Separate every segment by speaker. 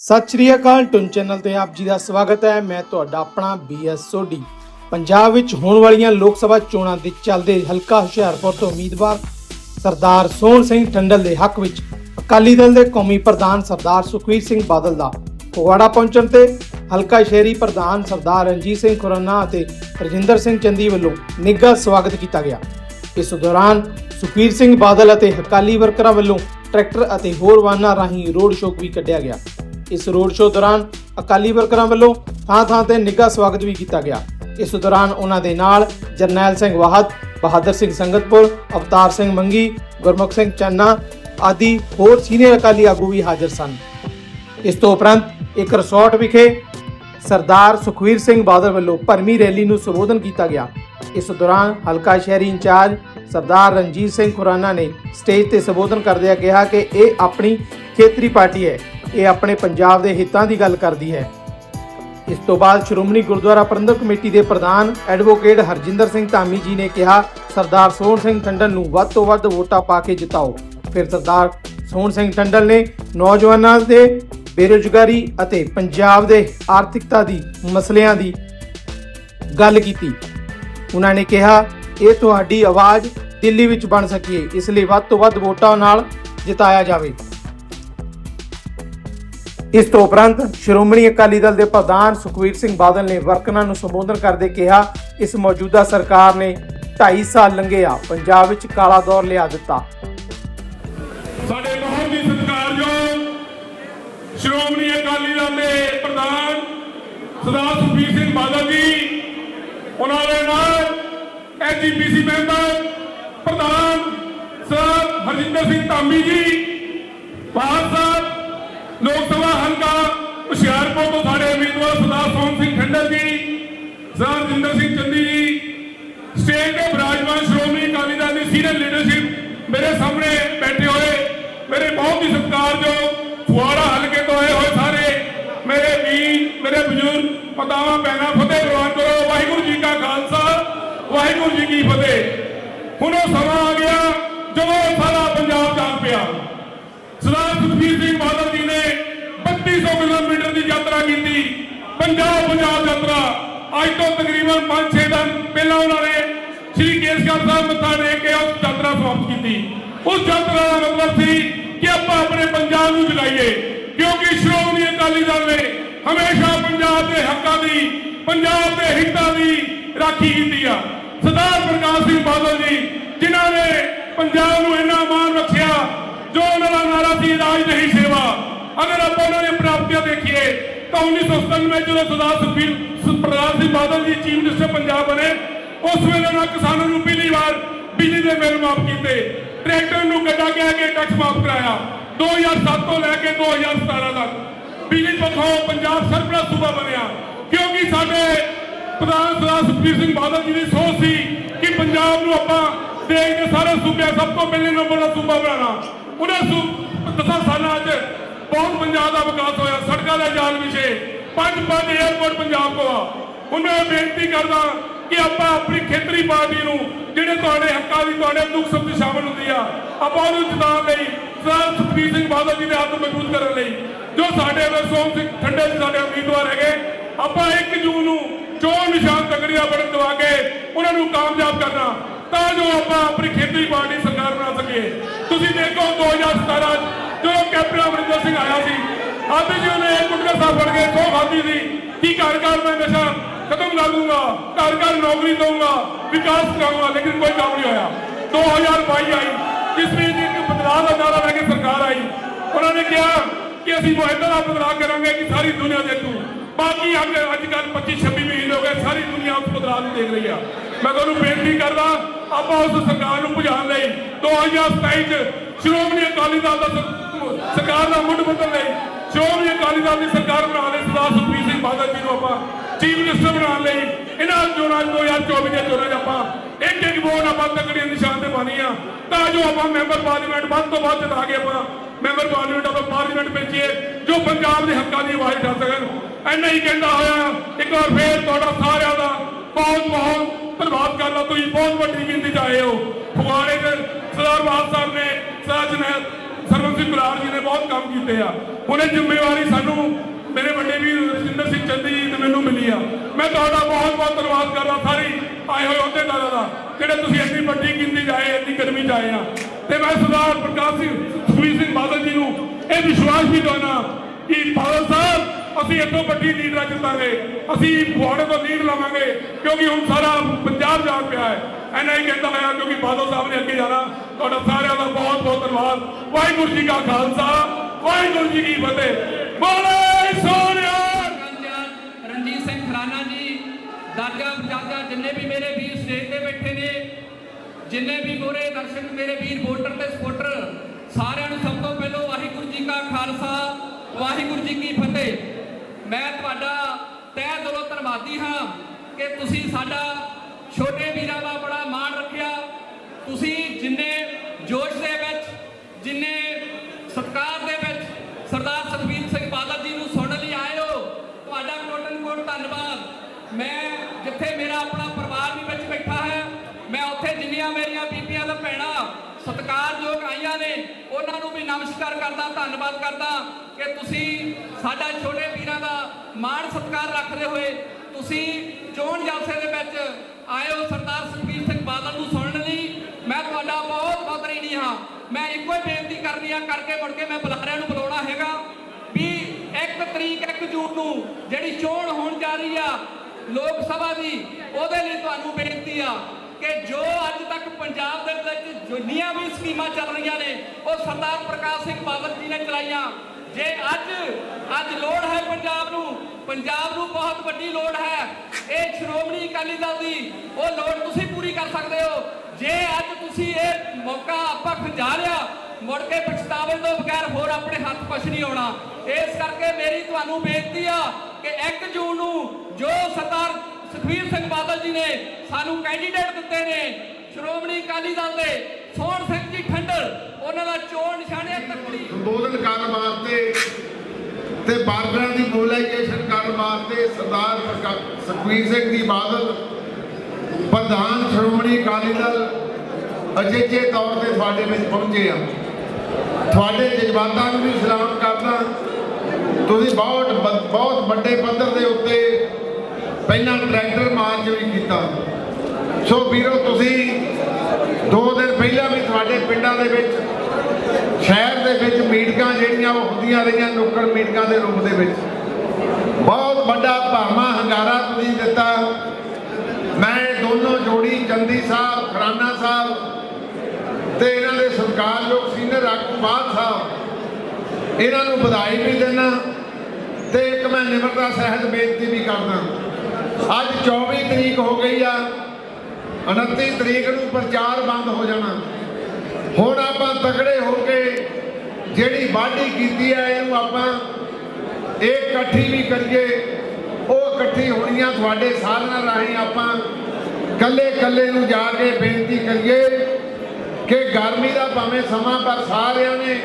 Speaker 1: ਸਤਿ ਸ਼੍ਰੀ ਅਕਾਲ ਟੁਨ ਚੈਨਲ ਤੇ ਆਪ ਜੀ ਦਾ ਸਵਾਗਤ ਹੈ। ਮੈਂ ਤੁਹਾਡਾ ਆਪਣਾ ਬੀਐਸ ਸੋਢੀ। ਪੰਜਾਬ ਵਿੱਚ ਹੋਣ ਵਾਲੀਆਂ ਲੋਕ ਸਭਾ ਚੋਣਾਂ ਦੇ ਚੱਲਦੇ ਹਲਕਾ ਹੁਸ਼ਿਆਰਪੁਰ ਤੋਂ ਉਮੀਦਵਾਰ ਸਰਦਾਰ ਸੋਹਣ ਸਿੰਘ ਟੰਡਲ ਦੇ ਹੱਕ ਵਿੱਚ ਅਕਾਲੀ ਦਲ ਦੇ ਕੌਮੀ ਪ੍ਰਧਾਨ ਸਰਦਾਰ ਸੁਖਵੀਰ ਸਿੰਘ ਬਾਦਲ ਦਾ ਫਗਵਾੜਾ ਪਹੁੰਚਣ ਤੇ ਹਲਕਾ ਸ਼ਹਿਰੀ ਪ੍ਰਧਾਨ ਸਰਦਾਰ ਰਣਜੀਤ ਸਿੰਘ ਖੁਰਾਨਾ ਅਤੇ ਰਜਿੰਦਰ ਸਿੰਘ ਚੰਦੀ ਵੱਲੋਂ ਨਿੱਘਾ ਸਵਾਗਤ ਕੀਤਾ ਗਿਆ। ਇਸ ਦੌਰਾਨ ਸੁਖਵੀਰ ਸਿੰਘ ਬਾਦਲ ਅਤੇ ਅਕਾਲੀ ਵਰਕਰਾਂ ਵੱਲੋਂ ਟਰੈਕਟਰ ਅਤੇ ਹੋਰ ਵਾਹਨਾਂ ਰਾਹੀਂ ਰੋਡ ਸ਼ੋਅ ਵੀ ਕੱਢਿਆ ਗਿਆ। ਇਸ ਰੋਡ ਸ਼ੋਅ ਦੌਰਾਨ ਅਕਾਲੀ ਵਰਕਰਾਂ ਵੱਲੋਂ ਥਾਂ-ਥਾਂ ਤੇ ਨਿੱਘਾ ਸਵਾਗਤ ਵੀ ਕੀਤਾ ਗਿਆ। ਇਸ ਦੌਰਾਨ ਉਹਨਾਂ ਦੇ ਨਾਲ ਜਰਨੈਲ ਸਿੰਘ ਵਾਹਦ, ਬਹਾਦਰ ਸਿੰਘ ਸੰਗਤਪੁਰ, ਅਵਤਾਰ ਸਿੰਘ ਮੰਗੀ, ਗੁਰਮੁਖ ਸਿੰਘ ਚੰਨਾ ਆਦਿ ਹੋਰ ਸੀਨੀਅਰ ਅਕਾਲੀ ਆਗੂ ਵੀ ਹਾਜ਼ਰ ਸਨ। ਇਸ ਤੋਂ ਉਪਰੰਤ ਇੱਕ ਰਿਸੋਰਟ ਵਿਖੇ ਸਰਦਾਰ ਸੁਖਵੀਰ ਸਿੰਘ ਬਾਦਲ ਵੱਲੋਂ ਭਰਮੀ ਰੈਲੀ ਨੂੰ ਸੰਬੋਧਨ ਕੀਤਾ ਗਿਆ। ਇਸ ਦੌਰਾਨ ਹਲਕਾ ਸ਼ਹਿਰੀ ਇੰਚਾਰਜ ਸਰਦਾਰ ਰਣਜੀਤ ਸਿੰਘ ਖੁਰਾਨਾ ਨੇ ਸਟੇਜ ਤੇ ਸੰਬੋਧਨ ਕਰਦਿਆਂ ਕਿਹਾ ਕਿ ਇਹ ਆਪਣੀ ਖੇਤਰੀ ਪਾਰਟੀ ਹੈ। ਇਹ ਆਪਣੇ ਪੰਜਾਬ ਦੇ ਹਿੱਤਾਂ ਦੀ ਗੱਲ ਕਰਦੀ ਹੈ। ਇਸ ਤੋਂ ਬਾਅਦ ਸ਼੍ਰੋਮਣੀ ਗੁਰਦੁਆਰਾ ਪ੍ਰਬੰਧਕ ਕਮੇਟੀ ਦੇ ਪ੍ਰਧਾਨ ਐਡਵੋਕੇਟ ਹਰਜਿੰਦਰ ਸਿੰਘ ਧਾਮੀ ਜੀ ਨੇ ਕਿਹਾ, ਸਰਦਾਰ ਸੋਹਣ ਸਿੰਘ ਟੰਡਲ ਨੂੰ ਵੱਧ ਤੋਂ ਵੱਧ ਵੋਟਾਂ ਪਾ ਕੇ ਜਿਤਾਓ। ਫਿਰ ਸਰਦਾਰ ਸੋਹਣ ਸਿੰਘ ਟੰਡਲ ਨੇ ਨੌਜਵਾਨਾਂ ਦੇ ਬੇਰੁਜ਼ਗਾਰੀ ਅਤੇ ਪੰਜਾਬ ਦੇ ਆਰਥਿਕਤਾ ਦੀ ਮਸਲਿਆਂ ਦੀ ਗੱਲ ਕੀਤੀ। ਉਹਨਾਂ ਨੇ ਕਿਹਾ, ਇਹ ਤੁਹਾਡੀ ਆਵਾਜ਼ ਦਿੱਲੀ ਵਿੱਚ ਬਣ ਸਕੀਏ, ਇਸ ਲਈ ਵੱਧ ਤੋਂ ਵੱਧ ਵੋਟਾਂ ਨਾਲ ਜਿਤਾਇਆ ਜਾਵੇ। ਇਸ ਤੋਂ ਉਪਰੰਤ ਸ਼੍ਰੋਮਣੀ ਅਕਾਲੀ ਦਲ ਦੇ ਪ੍ਰਧਾਨ ਸੁਖਵੀਰ ਸਿੰਘ ਬਾਦਲ ਨੇ ਵਰਕਰਾਂ ਨੂੰ ਸੰਬੋਧਨ ਕਰਦੇ ਕਿਹਾ, ਇਸ ਮੌਜੂਦਾ ਸਰਕਾਰ ਨੇ 2.5 ਸਾਲ ਲੰਘੇ ਆ, ਪੰਜਾਬ ਵਿੱਚ ਕਾਲਾ ਦੌਰ ਲਿਆ ਦਿੱਤਾ।
Speaker 2: ਸਾਡੇ ਬਹੁਤ ਹੀ ਸਤਿਕਾਰਯੋਗ ਸ਼੍ਰੋਮਣੀ ਅਕਾਲੀ ਦਲ ਦੇ ਪ੍ਰਧਾਨ ਸਰਦਾਰ ਸੁਖਬੀਰ ਸਿੰਘ ਬਾਦਲ ਜੀ, ਉਹਨਾਂ ਦੇ ਨਾਲ ਐਜੀਪੀਸੀ ਮੈਂਬਰ ਪ੍ਰਧਾਨ ਸਰਦਾਰ ਹਰਜਿੰਦਰ ਸਿੰਘ ਧਾਮੀ ਜੀ ਬਾਦ ਸਾਹਿਬ ਲੋਕ ਸਭਾ ਹਲਕਾ ਹੁਸ਼ਿਆਰਪੁਰ ਤੋਂ ਸਾਡੇ ਉਮੀਦਵਾਰ ਸਰਦਾਰ ਸੋਹਣ ਸਿੰਘ ਖੰਡਰ ਜੀ, ਸਰਦਾਰ ਜਿੰਦਰ ਸਿੰਘ ਚੰਦੀ ਜੀ ਸਟੇਟ ਦੇ ਬਰਾਜਮਾਨ ਸ਼੍ਰੋਮਣੀ ਅਕਾਲੀ ਦਲ ਦੀ ਸੀਨੀਅਰ ਲੀਡਰਸ਼ਿਪ ਮੇਰੇ ਸਾਹਮਣੇ ਬੈਠੇ ਹੋਏ, ਮੇਰੇ ਬਹੁਤ ਹੀ ਸਤਿਕਾਰਯੋਗ ਫੁਆੜਾ ਹਲਕੇ ਤੋਂ ਆਏ ਹੋਏ ਸਾਰੇ, ਮੇਰੇ ਵੀਰ, ਮੇਰੇ ਬਜ਼ੁਰਗ ਪਤਾਵਾ ਪੈਣਾ ਫਤਿਹ ਪ੍ਰਵਾਨ ਕਰੋ, ਵਾਹਿਗੁਰੂ ਜੀ ਕਾ ਖਾਲਸਾ, ਵਾਹਿਗੁਰੂ ਜੀ ਕੀ ਫਤਿਹ। ਹੁਣ ਉਹ ਸਮਾਂ ਆ ਗਿਆ ਜਦੋਂ ਸਾਰਾ ਪੰਜਾਬ ਜਾਗ ਪਿਆ। ਸਰਦਾਰ ਸੁਖਬੀਰ ਸਿੰਘ ਬਾਦਲ ਕਿਲੋਮੀਟਰ ਦੀ ਯਾਤਰਾ ਕੀਤੀ। ਪੰਜਾਬ ਪੰਜਾਬ ਯਾਤਰਾ। ਅੱਜ ਤੋਂ ਤਕਰੀਬਨ 5-6 ਦਿਨ ਪਹਿਲਾਂ ਉਹਨਾਂ ਨੇ ਸ੍ਰੀ ਕੇਸਗੜ੍ਹ ਸਾਹਿਬ ਮੱਥਾ ਟੇਕ ਕੇ ਉਸ ਯਾਤਰਾ ਸਮਾਪਤ ਕੀਤੀ। ਉਸ ਯਾਤਰਾ ਦਾ ਮਤਲਬ ਸੀ ਕਿ ਆਪਾਂ ਆਪਣੇ ਪੰਜਾਬ ਨੂੰ ਜਗਾਈਏ, ਕਿਉਂਕਿ ਸ਼੍ਰੋਮਣੀ ਅਕਾਲੀ ਦਲ ਨੇ ਹਮੇਸ਼ਾ ਪੰਜਾਬ ਦੇ ਹੱਕਾਂ ਦੀ, ਪੰਜਾਬ ਦੇ ਹਿੱਤਾਂ ਦੀ ਰਾਖੀ ਕੀਤੀ ਆ। ਸਰਦਾਰ ਪ੍ਰਕਾਸ਼ ਸਿੰਘ ਬਾਦਲ ਜੀ, ਜਿਨ੍ਹਾਂ ਨੇ ਪੰਜਾਬ ਨੂੰ ਇੰਨਾ ਮਾਣ ਰੱਖਿਆ, ਜੋ ਉਹਨਾਂ ਦਾ ਨਾਰਾ ਸੀ ਰਾਜ ਨਹੀਂ ਸੇਵਾ ਅਗਰ ਆਪਾਂ ਉਹਨਾਂ ਦੀਆਂ ਪ੍ਰਾਪਤੀਆਂ ਦੇਖੀਏ, ਤਾਂ 1997 ਵਿੱਚ ਜਦੋਂ ਸਰਦਾਰ ਸੁਖਬੀਰ ਸ- ਸਿੰਘ ਬਾਦਲ ਜੀ ਚੀਫ ਮਿਨਿਸਟਰ ਪੰਜਾਬ ਬਣੇ, ਉਸ ਵੇਲੇ ਉਹਨਾਂ ਕਿਸਾਨਾਂ ਨੂੰ ਪਹਿਲੀ ਵਾਰ ਬਿਜਲੀ ਦੇ ਬਿੱਲ ਮਾਫ ਕੀਤੇ। ਟਰੈਕਟਰ ਨੂੰ ਗੱਡਾ ਕਹਿ ਕੇ ਟੈਕਸ ਮਾਫ ਕਰਾਇਆ। 2007 ਤੋਂ ਲੈ ਕੇ 2017 ਤੱਕ। ਬਿਜਲੀ ਪੱਖੋਂ ਪੰਜਾਬ ਸਰਪ੍ਰਸਤ ਸੂਬਾ ਬਣਿਆ। ਕਿਉਂਕਿ ਸਾਡੇ ਪ੍ਰਧਾਨ ਸਰਦਾਰ ਸੁਖਬੀਰ ਸਿੰਘ ਬਾਦਲ ਜੀ ਦੀ ਸੋਚ ਸੀ ਕਿ ਪੰਜਾਬ ਨੂੰ ਆਪਾਂ ਦੇਸ਼ ਦੇ ਸਾਰੇ ਸੂਬਿਆਂ, ਸਭ ਤੋਂ ਪਹਿਲੇ ਨੰਬਰ ਦਾ ਸੂਬਾ ਬਣਾਉਣਾ। ਉਹਨਾਂ ਸੂ, ਦਸਾਂ ਸਾਲਾਂ 'ਚ ਬਹੁਤ ਪੰਜਾਬ ਦਾ ਵਿਕਾਸ ਹੋਇਆ? ਸੜਕਾਂ ਦਾ ਜਾਲ ਵਿਛੇ ਪੰਜ ਪੰਜ 에ਅਰਪੋਰਟ ਪੰਜਾਬ ਕੋ ਆ। ਹੁਣ ਮੈਂ ਬੇਨਤੀ ਕਰਦਾ ਕਿ ਆਪਾਂ ਆਪਣੀ ਖੇਤਰੀ ਪਾਰਟੀ ਨੂੰ, ਜਿਹੜੇ ਤੁਹਾਡੇ ਹੱਕਾਂ ਦੀ, ਤੁਹਾਡੇ ਦੁੱਖ ਸੁੱਖ 'ਚ ਸ਼ਾਮਲ ਹੁੰਦੀ ਆ, ਆਪਾਂ ਉਹਨੂੰ ਜਿਤਾਉਣ ਲਈ ਸਰਦਾਰ ਸੁਖਬੀਰ ਸਿੰਘ ਬਾਦਲ ਜੀ ਦੇ ਹੱਥ ਮਜ਼ਬੂਤ ਕਰਨ ਲਈ, ਜੋ ਸਾਡੇ ਵਿੱਚ ਸਿੰਘ ਠੰਡੇ ਜੀ ਸਾਡੇ ਉਮੀਦਵਾਰ ਹੈਗੇ, ਆਪਾਂ 1 ਜੂਨ ਨੂੰ ਚੋਣ ਨਿਸ਼ਾਨ ਤਕੜੀਆਂ ਬੜਨ ਦਵਾ ਕੇ ਉਹਨਾਂ ਨੂੰ ਕਾਮਯਾਬ ਕਰਨਾ, ਤਾਂ ਜੋ ਆਪਾਂ ਆਪਣੀ ਖੇਤਰੀ ਪਾਰਟੀ ਸਰਕਾਰ ਬਣਾ ਸਕੀਏ। ਤੁਸੀਂ ਦੇਖੋ 2017 ਚ ਜਦੋਂ ਕੈਪਟਨ ਅਮਰਿੰਦਰ ਸਿੰਘ ਆਇਆ ਸੀ ਆਦੇ ਜੀ ਉਹਨੇ ਇੱਕ ਗੁਟਕਾ ਸਾਹਿਬ ਫੜ ਕੇ ਸੌ ਖਾਦੀ ਸੀ ਕਿ ਘਰ ਘਰ ਮੈਂ ਨਸ਼ਾ ਖਤਮ ਕਰ ਦੂੰਗਾ ਘਰ ਘਰ ਨੌਕਰੀ ਦਊਂਗਾ, ਵਿਕਾਸ ਕਰਾਂਗਾ ਲੇਕਿਨ ਕੋਈ ਕੰਮ ਨਹੀਂ ਹੋਇਆ। 2022 ਆਈ, ਜਿਸ ਵਿੱਚ ਇੱਕ ਬਦਲਾਅ ਦਾ ਨਾਰਾ ਲੈ ਕੇ ਸਰਕਾਰ ਆਈ। ਉਹਨਾਂ ਨੇ ਕਿਹਾ ਕਿ ਅਸੀਂ ਮੁਹਿੰਦਾ ਦਾ ਬਦਲਾਅ ਕਰਾਂਗੇ ਕਿ ਸਾਰੀ ਦੁਨੀਆ ਦੇਖੂ। ਬਾਕੀ ਅੱਜ ਅੱਜ ਕੱਲ 25 26 ਮਹੀਨੇ ਹੋ ਗਏ, ਸਾਰੀ ਦੁਨੀਆ ਉਸ ਬਦਲਾਅ ਨੂੰ ਦੇਖ ਰਹੀ ਆ। ਮੈਂ ਤੁਹਾਨੂੰ ਬੇਨਤੀ ਕਰਦਾ, ਆਪਾਂ ਉਸ ਸਰਕਾਰ ਨੂੰ ਭੁਜਾਉਣ ਲਈ 2027 ਚ ਸ਼੍ਰੋਮਣੀ ਅਕਾਲੀ ਦਲ ਦਾ ਸ- ਸਰਕਾਰ ਦਾ ਮੁੱਢ ਬਦਲਣ ਲਈ ਸ਼੍ਰੋਮਣੀ ਅਕਾਲੀ ਦਲ ਦੀ ਸਰਕਾਰ ਬਣਾਉਣ ਲਈ ਸਰਦਾਰ ਸੁਖਬੀਰ ਸਿੰਘ ਬਾਦਲ ਜੀ ਨੂੰ ਆਪਾਂ ਚੀਫ ਮਿਨਿਸਟਰ ਬਣਾਉਣ ਲਈ ਇਹਨਾਂ ਚੋਣਾਂ 2024 ਦੀਆਂ ਚੋਣਾਂ 'ਚ ਆਪਾਂ ਇੱਕ ਇੱਕ ਵੋਟ ਆਪਾਂ ਤਕੜੀਆਂ ਨਿਸ਼ਾਨ ਤੇ ਪਾਣੀ ਆ ਤਾਂ ਜੋ ਆਪਾਂ ਮੈਂਬਰ ਪਾਰਲੀਮੈਂਟ ਵੱਧ ਤੋਂ ਵੱਧ ਜਿਤਾ ਕੇ ਆਪਾਂ ਮੈਂਬਰ ਪਾਰਲੀਮੈਂਟ ਆਪਾਂ ਪਾਰਲੀਮੈਂਟ ਭੇਜੀਏ ਜੋ ਪੰਜਾਬ ਦੇ ਹੱਕਾਂ ਦੀ ਆਵਾਜ਼ ਉਠਾ ਸਕਣ। ਐਨਾ ਹੀ ਕਹਿੰਦਾ ਹੋਇਆ, ਇੱਕ ਵਾਰ ਫੇਰ ਤੁਹਾਡਾ ਸਾਰਿਆਂ ਦਾ ਬਹੁਤ ਬਹੁਤ ਧੰਨਵਾਦ ਕਰਦਾ। ਤੁਸੀਂ ਬਹੁਤ ਵੱਡੀ ਗਿਣਤੀ 'ਚ ਆਏ ਹੋ। ਫਗਵਾੜੇ ਦੇ ਸਰਦਾਰ ਬਾਦ ਸਾਹਿਬ ਨੇ, ਸਰਦਾਰ ਜਨੈਲ ਸਰਵਨ ਸਿੰਘ ਬਰਾੜ ਜੀ ਨੇ ਬਹੁਤ ਕੰਮ ਕੀਤੇ ਆ। ਉਹਨੇ ਜ਼ਿੰਮੇਵਾਰੀ ਸਾਨੂੰ ਮੇਰੇ ਵੱਡੇ ਵੀਰ ਰਜਿੰਦਰ ਸਿੰਘ ਚੰਦੀ ਜੀ ਤੇ ਮੈਨੂੰ ਮਿਲੀ ਆ। ਮੈਂ ਤੁਹਾਡਾ ਬਹੁਤ ਬਹੁਤ ਧੰਨਵਾਦ ਕਰਦਾ ਸਾਰੀ ਆਏ ਹੋਏ ਅਹੁਦੇਦਾਰਾਂ ਦਾ, ਜਿਹੜੇ ਤੁਸੀਂ ਇੰਨੀ ਵੱਡੀ ਗਿਣਤੀ ਜਾਏ ਇੰਨੀ ਗਰਮੀ ਜਾਏ ਆ। ਤੇ ਮੈਂ ਸਰਦਾਰ ਪ੍ਰਕਾਸ਼ ਸਿੰਘ ਸੁਖਵੀਰ ਸਿੰਘ ਬਾਦਲ ਜੀ ਨੂੰ ਇਹ ਵਿਸ਼ਵਾਸ ਵੀ ਦਿਵਾਉਣਾ ਕਿ ਬਾਦਲ ਸਾਹਿਬ, ਅਸੀਂ ਇੱਥੋਂ ਵੱਡੀ ਲੀਡ ਰੱਖ ਅਸੀਂ ਫੋੜੇ ਤੋਂ ਲੀਡ ਲਵਾਂਗੇ, ਕਿਉਂਕਿ ਹੁਣ ਸਾਰਾ ਪੰਜਾਬ ਜਾਗ ਪਿਆ ਹੈ। ਐਨਾ ਹੀ ਕਹਿੰਦਾ ਹੋਇਆ ਕਿਉਂਕਿ ਬਾਦਲ ਸਾਹਿਬ ਨੇ ਅੱਗੇ ਜਾਣਾ। ਤੁਹਾਡਾ ਸਾਰਿਆਂ ਦਾ ਬਹੁਤ ਬਹੁਤ ਧੰਨਵਾਦ। ਵਾਹਿਗੁਰੂ ਜੀ ਕਾ ਖਾਲਸਾ, ਵਾਹਿਗੁਰੂ ਜੀ ਕੀ ਫਤਿਹ। ਬੋਲੇ ਸੋਨਿਆ
Speaker 3: ਰਣਜੀਤ ਸਿੰਘ ਖਰਾਨਾ ਜੀ ਦਾਦਾ ਬਜਾਦਾ ਜਿੰਨੇ ਵੀ ਮੇਰੇ ਵੀਰ ਸਟੇਜ ਤੇ ਬੈਠੇ ਨੇ, ਜਿੰਨੇ ਵੀ ਗੋਰੇ ਦਰਸ਼ਕ, ਮੇਰੇ ਵੀਰ ਵੋਟਰ ਤੇ ਸਪੋਰਟਰ ਸਾਰਿਆਂ ਨੂੰ ਸਭ ਤੋਂ ਪਹਿਲਾਂ ਵਾਹਿਗੁਰੂ ਜੀ ਕਾ ਖਾਲਸਾ, ਵਾਹਿਗੁਰੂ ਜੀ ਕੀ ਫਤਿਹ। ਮੈਂ ਤੁਹਾਡਾ ਤਹਿ ਦਿਲੋਂ ਧੰਨਵਾਦੀ ਹਾਂ ਕਿ ਤੁਸੀਂ ਸਾਡਾ ਛੋਟੇ ਵੀਰਾਂ ਦਾ ਬੜਾ ਮਾਣ ਰੱਖਿਆ। ਤੁਸੀਂ ਜਿੰਨੇ ਜੋਸ਼ ਦੇ ਵਿੱਚ, ਜਿੰਨੇ ਸਤਿਕਾਰ ਦੇ ਵਿੱਚ ਸਰਦਾਰ ਸੁਖਬੀਰ ਸਿੰਘ ਬਾਦਲ ਜੀ ਨੂੰ ਸੁਣਨ ਲਈ ਆਏ ਹੋ, ਤੁਹਾਡਾ ਕੋਟਨ ਕੋਟ ਧੰਨਵਾਦ। ਮੈਂ ਜਿੱਥੇ ਮੇਰਾ ਆਪਣਾ ਪਰਿਵਾਰ ਵੀ ਵਿੱਚ ਬੈਠਾ ਹੈ, ਮੈਂ ਉੱਥੇ ਜਿੰਨੀਆਂ ਮੇਰੀਆਂ ਬੀਬੀਆਂ ਦਾ ਭੈਣਾਂ ਸਤਿਕਾਰਯੋਗ ਆਈਆਂ ਨੇ, ਉਹਨਾਂ ਨੂੰ ਵੀ ਨਮਸਕਾਰ ਕਰਦਾ, ਧੰਨਵਾਦ ਕਰਦਾ ਕਿ ਤੁਸੀਂ ਸਾਡਾ ਛੋਟੇ ਵੀਰਾਂ ਦਾ ਮਾਣ ਸਤਿਕਾਰ ਰੱਖਦੇ ਹੋਏ ਤੁਸੀਂ ਚੋਣ ਜਲਸੇ ਦੇ ਵਿੱਚ ਆਏ ਹੋ ਸਰਦਾਰ ਸੁਖਬੀਰ ਸਿੰਘ ਬਾਦਲ ਨੂੰ ਸੁਣਨ ਲਈ। ਮੈਂ ਤੁਹਾਡਾ ਬਹੁਤ ਬਹੁਤ ਰੀਣੀ ਹਾਂ। ਮੈਂ ਇੱਕੋ ਹੀ ਬੇਨਤੀ ਕਰਨੀ ਆ, ਕਰਕੇ ਮੁੜ ਕੇ ਮੈਂ ਬੁਲਾਰਿਆਂ ਨੂੰ ਬੁਲਾਉਣਾ ਹੈਗਾ ਵੀ 1 ਤਰੀਕ 1 ਜੂਨ ਨੂੰ ਜਿਹੜੀ ਚੋਣ ਹੋਣ ਜਾ ਰਹੀ ਆ ਲੋਕ ਸਭਾ ਦੀ, ਉਹਦੇ ਲਈ ਤੁਹਾਨੂੰ ਬੇਨਤੀ ਆ ਕਿ ਜੋ ਅੱਜ ਤੱਕ ਪੰਜਾਬ ਦੇ ਵਿੱਚ ਜਿੰਨੀਆਂ ਵੀ ਸਕੀਮਾਂ ਚੱਲ ਰਹੀਆਂ ਨੇ, ਉਹ ਸਰਦਾਰ ਪ੍ਰਕਾਸ਼ ਸਿੰਘ ਬਾਦਲ ਜੀ ਨੇ ਚਲਾਈਆਂ। ਜੇ ਅੱਜ ਅੱਜ ਲੋੜ ਹੈ ਪੰਜਾਬ ਨੂੰ ਪੰਜਾਬ ਨੂੰ ਬਹੁਤ ਵੱਡੀ ਲੋੜ ਹੈ। ਇਹ ਸ਼੍ਰੋਮਣੀ ਅਕਾਲੀ ਦਲ ਦੀ ਉਹ ਲੋੜ ਤੁਸੀਂ ਪੂਰੀ ਕਰ ਸਕਦੇ ਹੋ। ਜੇ ਅੱਜ ਤੁਸੀਂ ਇਹ ਮੌਕਾ ਆਪਾਂ ਖੰਜਾ ਲਿਆ, ਮੁੜ ਕੇ ਪਛਤਾਵੇ ਤੋਂ ਬਗੈਰ ਹੋਰ ਆਪਣੇ ਹੱਥ ਕੁਛ ਨਹੀਂ ਆਉਣਾ। ਇਸ ਕਰਕੇ ਮੇਰੀ ਤੁਹਾਨੂੰ ਬੇਨਤੀ ਆ ਕਿ 1 ਜੂਨ ਨੂੰ ਜੋ ਸਰਦਾਰ ਸੁਖਬੀਰ ਸਿੰਘ ਬਾਦਲ ਜੀ ਨੇ ਸਾਨੂੰ ਕੈਂਡੀਡੇਟ ਦਿੱਤੇ ਨੇ ਸ਼੍ਰੋਮਣੀ ਅਕਾਲੀ ਦਲ ਦੇ ਸੋਹਣ ਸਿੰਘ ਜੀ ਠੰਡਲ, ਉਹਨਾਂ ਦਾ ਚੋਣ ਨਿਸ਼ਾਨ ਤੱਕੜੀ।
Speaker 4: ਸੰਬੋਧਨ ਕਰਨ ਵਾਸਤੇ ਤੇ ਬਾਰਡਰਾਂ ਦੀ ਮੋਬਿਲਾਈਜੇਸ਼ਨ ਕਰਨ ਵਾਸਤੇ ਸਰਦਾਰ ਪ੍ਰਕਾ- ਸੁਖਬੀਰ ਸਿੰਘ ਜੀ ਬਾਦਲ ਪ੍ਰਧਾਨ ਸ਼੍ਰੋਮਣੀ ਅਕਾਲੀ ਦਲ ਅਜਿਹੇ ਤੌਰ ਤੇ ਤੁਹਾਡੇ ਵਿੱਚ ਪਹੁੰਚੇ ਆ। ਤੁਹਾਡੇ ਜਜ਼ਬਾਤਾਂ ਨੂੰ ਵੀ ਸਲਾਮ ਕਰਦਾ ਤੁਸੀਂ ਬਹੁਤ ਬਹੁਤ ਵੱਡੇ ਪੱਧਰ ਦੇ ਉੱਤੇ ਪਹਿਲਾਂ ਟਰੈਕਟਰ ਮਾਰਚ ਵੀ ਕੀਤਾ। ਸੋ ਵੀਰੋ, ਤੁਸੀਂ ਦੋ ਦਿਨ ਪਹਿਲਾਂ ਵੀ ਤੁਹਾਡੇ ਪਿੰਡਾਂ ਦੇ ਵਿੱਚ, ਸ਼ਹਿਰ ਦੇ ਵਿੱਚ ਮੀਟਿੰਗਾਂ ਜਿਹੜੀਆਂ ਉਹ ਹੁੰਦੀਆਂ ਰਹੀਆਂ ਨੁੱਕੜ ਮੀਟਿੰਗਾਂ ਦੇ ਰੂਪ ਦੇ ਵਿੱਚ। ਬਹੁਤ ਵੱਡਾ ਭਾਵਾਂ, ਹੰਗਾਰਾ ਤੁਸੀਂ ਦਿੱਤਾ। ਮੈਂ ਦੋਨੋਂ ਜੋੜੀ, ਚੰਦੀ ਸਾਹਿਬ, ਖਰਾਨਾ ਸਾਹਿਬ ਤੇ ਇਹਨਾਂ ਦੇ ਸਤਿਕਾਰਯੋਗ ਸੀਨੀਅਰ ਆਗੂ ਬਾਦ ਸਾਹਿਬ, ਇਹਨਾਂ ਨੂੰ ਵਧਾਈ ਵੀ ਦਿੰਦਾ ਤੇ ਇੱਕ ਮੈਂ ਨਿਮਰਤਾ ਸਹਿਤ ਬੇਨਤੀ ਵੀ ਕਰਦਾ। ਅੱਜ 24 ਤਰੀਕ ਹੋ ਗਈ ਆ। 29 ਤਰੀਕ ਨੂੰ ਪ੍ਰਚਾਰ ਬੰਦ ਹੋ ਜਾਣਾ। ਹੁਣ ਆਪਾਂ ਤਕੜੇ ਹੋ ਕੇ ਜਿਹੜੀ ਵਾਢੀ ਕੀਤੀ ਹੈ, ਇਹਨੂੰ ਆਪਾਂ ਇਹ ਇਕੱਠੀ ਵੀ ਕਰੀਏ, ਉਹ ਇਕੱਠੀ ਹੋਣੀਆਂ ਤੁਹਾਡੇ ਸਾਰਿਆਂ ਰਾਹੀਂ ਆਪਾਂ ਕੱਲੇ ਕੱਲੇ ਨੂੰ ਜਾ ਕੇ ਬੇਨਤੀ ਕਰੀਏ ਕਿ ਗਰਮੀ ਦਾ ਭਾਵੇਂ ਸਮਾਂ ਪਰ ਸਾਰਿਆਂ ਨੇ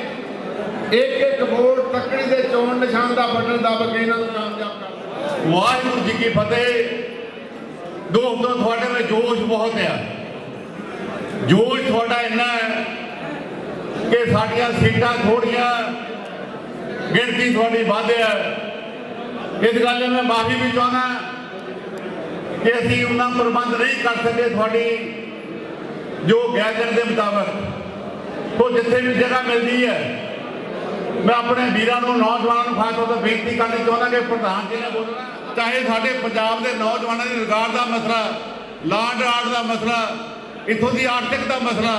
Speaker 4: ਇੱਕ ਇੱਕ ਵੋਟ ਤੱਕੜੀ ਦੇ ਚੋਣ ਨਿਸ਼ਾਨ ਦਾ ਬਟਨ ਦਬ ਕੇ ਇਹਨਾਂ ਨੂੰ ਕਾਮਯਾਬ ਕਰ
Speaker 5: ਵਾਹਿਗੁਰੂ ਜੀ ਕੀ ਫਤਿਹ। ਦੋਸਤੋ ਤੁਹਾਡੇ ਵਿੱਚ ਜੋਸ਼ ਬਹੁਤ ਆ। ਜੋਸ਼ ਤੁਹਾਡਾ ਇੰਨਾ ਹੈ ਕਿ ਸਾਡੀਆਂ ਸੀਟਾਂ ਥੋੜੀਆਂ ਗਿਣਤੀ ਤੁਹਾਡੀ ਵੱਧ ਹੈ ਇਸ ਗੱਲ ਲਈ ਮੈਂ ਮਾਫੀ ਵੀ ਚਾਹੁੰਦਾ ਕਿ ਅਸੀਂ ਉਹਨਾਂ ਪ੍ਰਬੰਧ ਨਹੀਂ ਕਰ ਸਕੇ ਤੁਹਾਡੀ ਜੋ ਗੈਜਨ ਦੇ ਮੁਤਾਬਕ। ਤੋਂ ਜਿੱਥੇ ਵੀ ਜਗ੍ਹਾ ਮਿਲਦੀ ਹੈ, ਮੈਂ ਆਪਣੇ ਵੀਰਾਂ ਨੂੰ, ਨੌਜਵਾਨਾਂ ਨੂੰ ਖਾਸ ਤੌਰ ਤੇ ਬੇਨਤੀ ਕਰਨੀ ਚਾਹੁੰਦਾ ਕਿ ਪ੍ਰਧਾਨ ਜੀ ਨੇ ਬੋਲਣਾ। ਚਾਹੇ ਸਾਡੇ ਪੰਜਾਬ ਦੇ ਨੌਜਵਾਨਾਂ ਦੀ ਰੁਜ਼ਗਾਰ ਦਾ ਮਸਲਾ, ਲਾਂਡ ਆਰਟ ਦਾ ਮਸਲਾ, ਇੱਥੋਂ ਦੀ ਆਰਥਿਕ ਦਾ ਮਸਲਾ,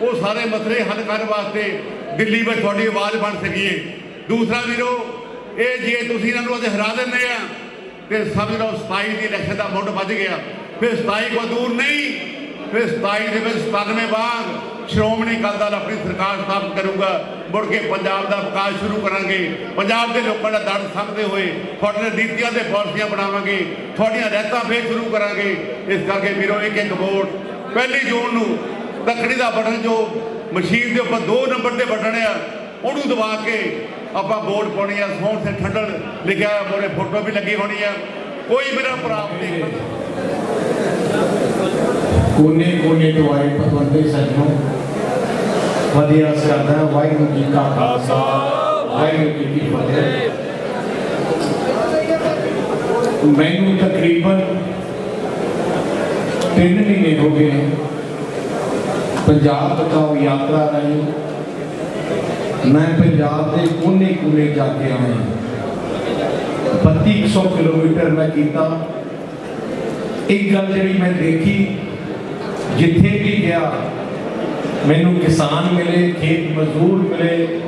Speaker 5: ਉਹ ਸਾਰੇ ਮਸਲੇ ਹੱਲ ਕਰਨ ਵਾਸਤੇ ਦਿੱਲੀ ਵਿੱਚ ਤੁਹਾਡੀ ਆਵਾਜ਼ ਬਣ ਸਕੀਏ। ਦੂਸਰਾ ਵੀਰੋ, ਇਹ ਜੇ ਤੁਸੀਂ ਇਹਨਾਂ ਨੂੰ ਅੱਜ ਹਰਾ ਦਿੰਦੇ ਆ, ਤੇ ਸਮਝ ਲਓ 27 ਦੀ ਇਲੈਕਸ਼ਨ ਦਾ ਮੁੱਢ ਵੱਜ ਗਿਆ। ਫਿਰ 27 ਕੋ ਦੂਰ ਨਹੀਂ, ਫਿਰ 27 ਦੇ ਵਿੱਚ 97 ਬਾਅਦ ਸ਼੍ਰੋਮਣੀ ਅਕਾਲੀ ਦਲ ਆਪਣੀ ਸਰਕਾਰ ਸਥਾਪਿਤ ਕਰੂਗਾ, ਮੁੜ ਕੇ ਪੰਜਾਬ ਦਾ ਵਿਕਾਸ ਸ਼ੁਰੂ ਕਰਾਂਗੇ। ਪੰਜਾਬ ਦੇ ਲੋਕਾਂ ਦਾ ਦਰਦ ਸਮਝਦੇ ਹੋਏ ਤੁਹਾਡੀਆਂ ਨੀਤੀਆਂ ਤੇ ਪਾਲਿਸੀਆਂ ਬਣਾਵਾਂਗੇ, ਤੁਹਾਡੀਆਂ ਰਹਿਤਾਂ ਫੇਰ ਸ਼ੁਰੂ ਕਰਾਂਗੇ। ਇਸ ਕਰਕੇ ਵੀਰੋ, ਇੱਕ ਇੱਕ ਵੋਟ ਪਹਿਲੀ ਜੂਨ ਨੂੰ ਤੱਕੜੀ ਦਾ ਬਟਨ ਜੋ ਮਸ਼ੀਨ ਦੇ ਉੱਪਰ 2 ਨੰਬਰ ਤੇ ਬਟਨ ਆ, ਉਹਨੂੰ ਦਬਾ ਕੇ ਆਪਾਂ ਵੋਟ ਪਾਉਣੀ ਆ। ਸੌਣ 'ਤੇ ਠੰਡਣ ਲਿਖਿਆ ਮੋਰੇ ਫੋਟੋ ਵੀ ਲੱਗੀ ਹੋਣੀ ਆ। ਕੋਈ ਮੇਰਾ ਪ੍ਰਾਪਤ ਨਹੀਂ।
Speaker 6: ਕੋਨੇ ਕੋਨੇ ਤੋਂ ਆਏ ਪਤਵੰਤੇ ਸੱਜਣੋ। ਵਧੀਆ ਸਰਦਾ ਵਾਹਿਗੁਰੂ ਜੀ ਕਾ ਖਾਲਸਾ, ਵਾਹਿਗੁਰੂ ਜੀ ਕੀ ਫਤਿਹ। ਮੈਨੂੰ ਤਕਰੀਬਨ 3 ਮਹੀਨੇ ਹੋ ਗਏ ਪੰਜਾਬ ਬਤਾਓ ਯਾਤਰਾ ਰਾਹੀਂ ਮੈਂ ਪੰਜਾਬ ਦੇ ਕੋਨੇ-ਕੋਨੇ ਜਾ ਕੇ ਆਇਆ 3200 ਕਿਲੋਮੀਟਰ ਮੈਂ ਕੀਤਾ। ਇੱਕ ਗੱਲ ਜਿਹੜੀ ਮੈਂ ਦੇਖੀ ਜਿੱਥੇ ਵੀ ਗਿਆ, ਮੈਨੂੰ ਕਿਸਾਨ ਮਿਲੇ, ਖੇਤ ਮਜ਼ਦੂਰ ਮਿਲੇ,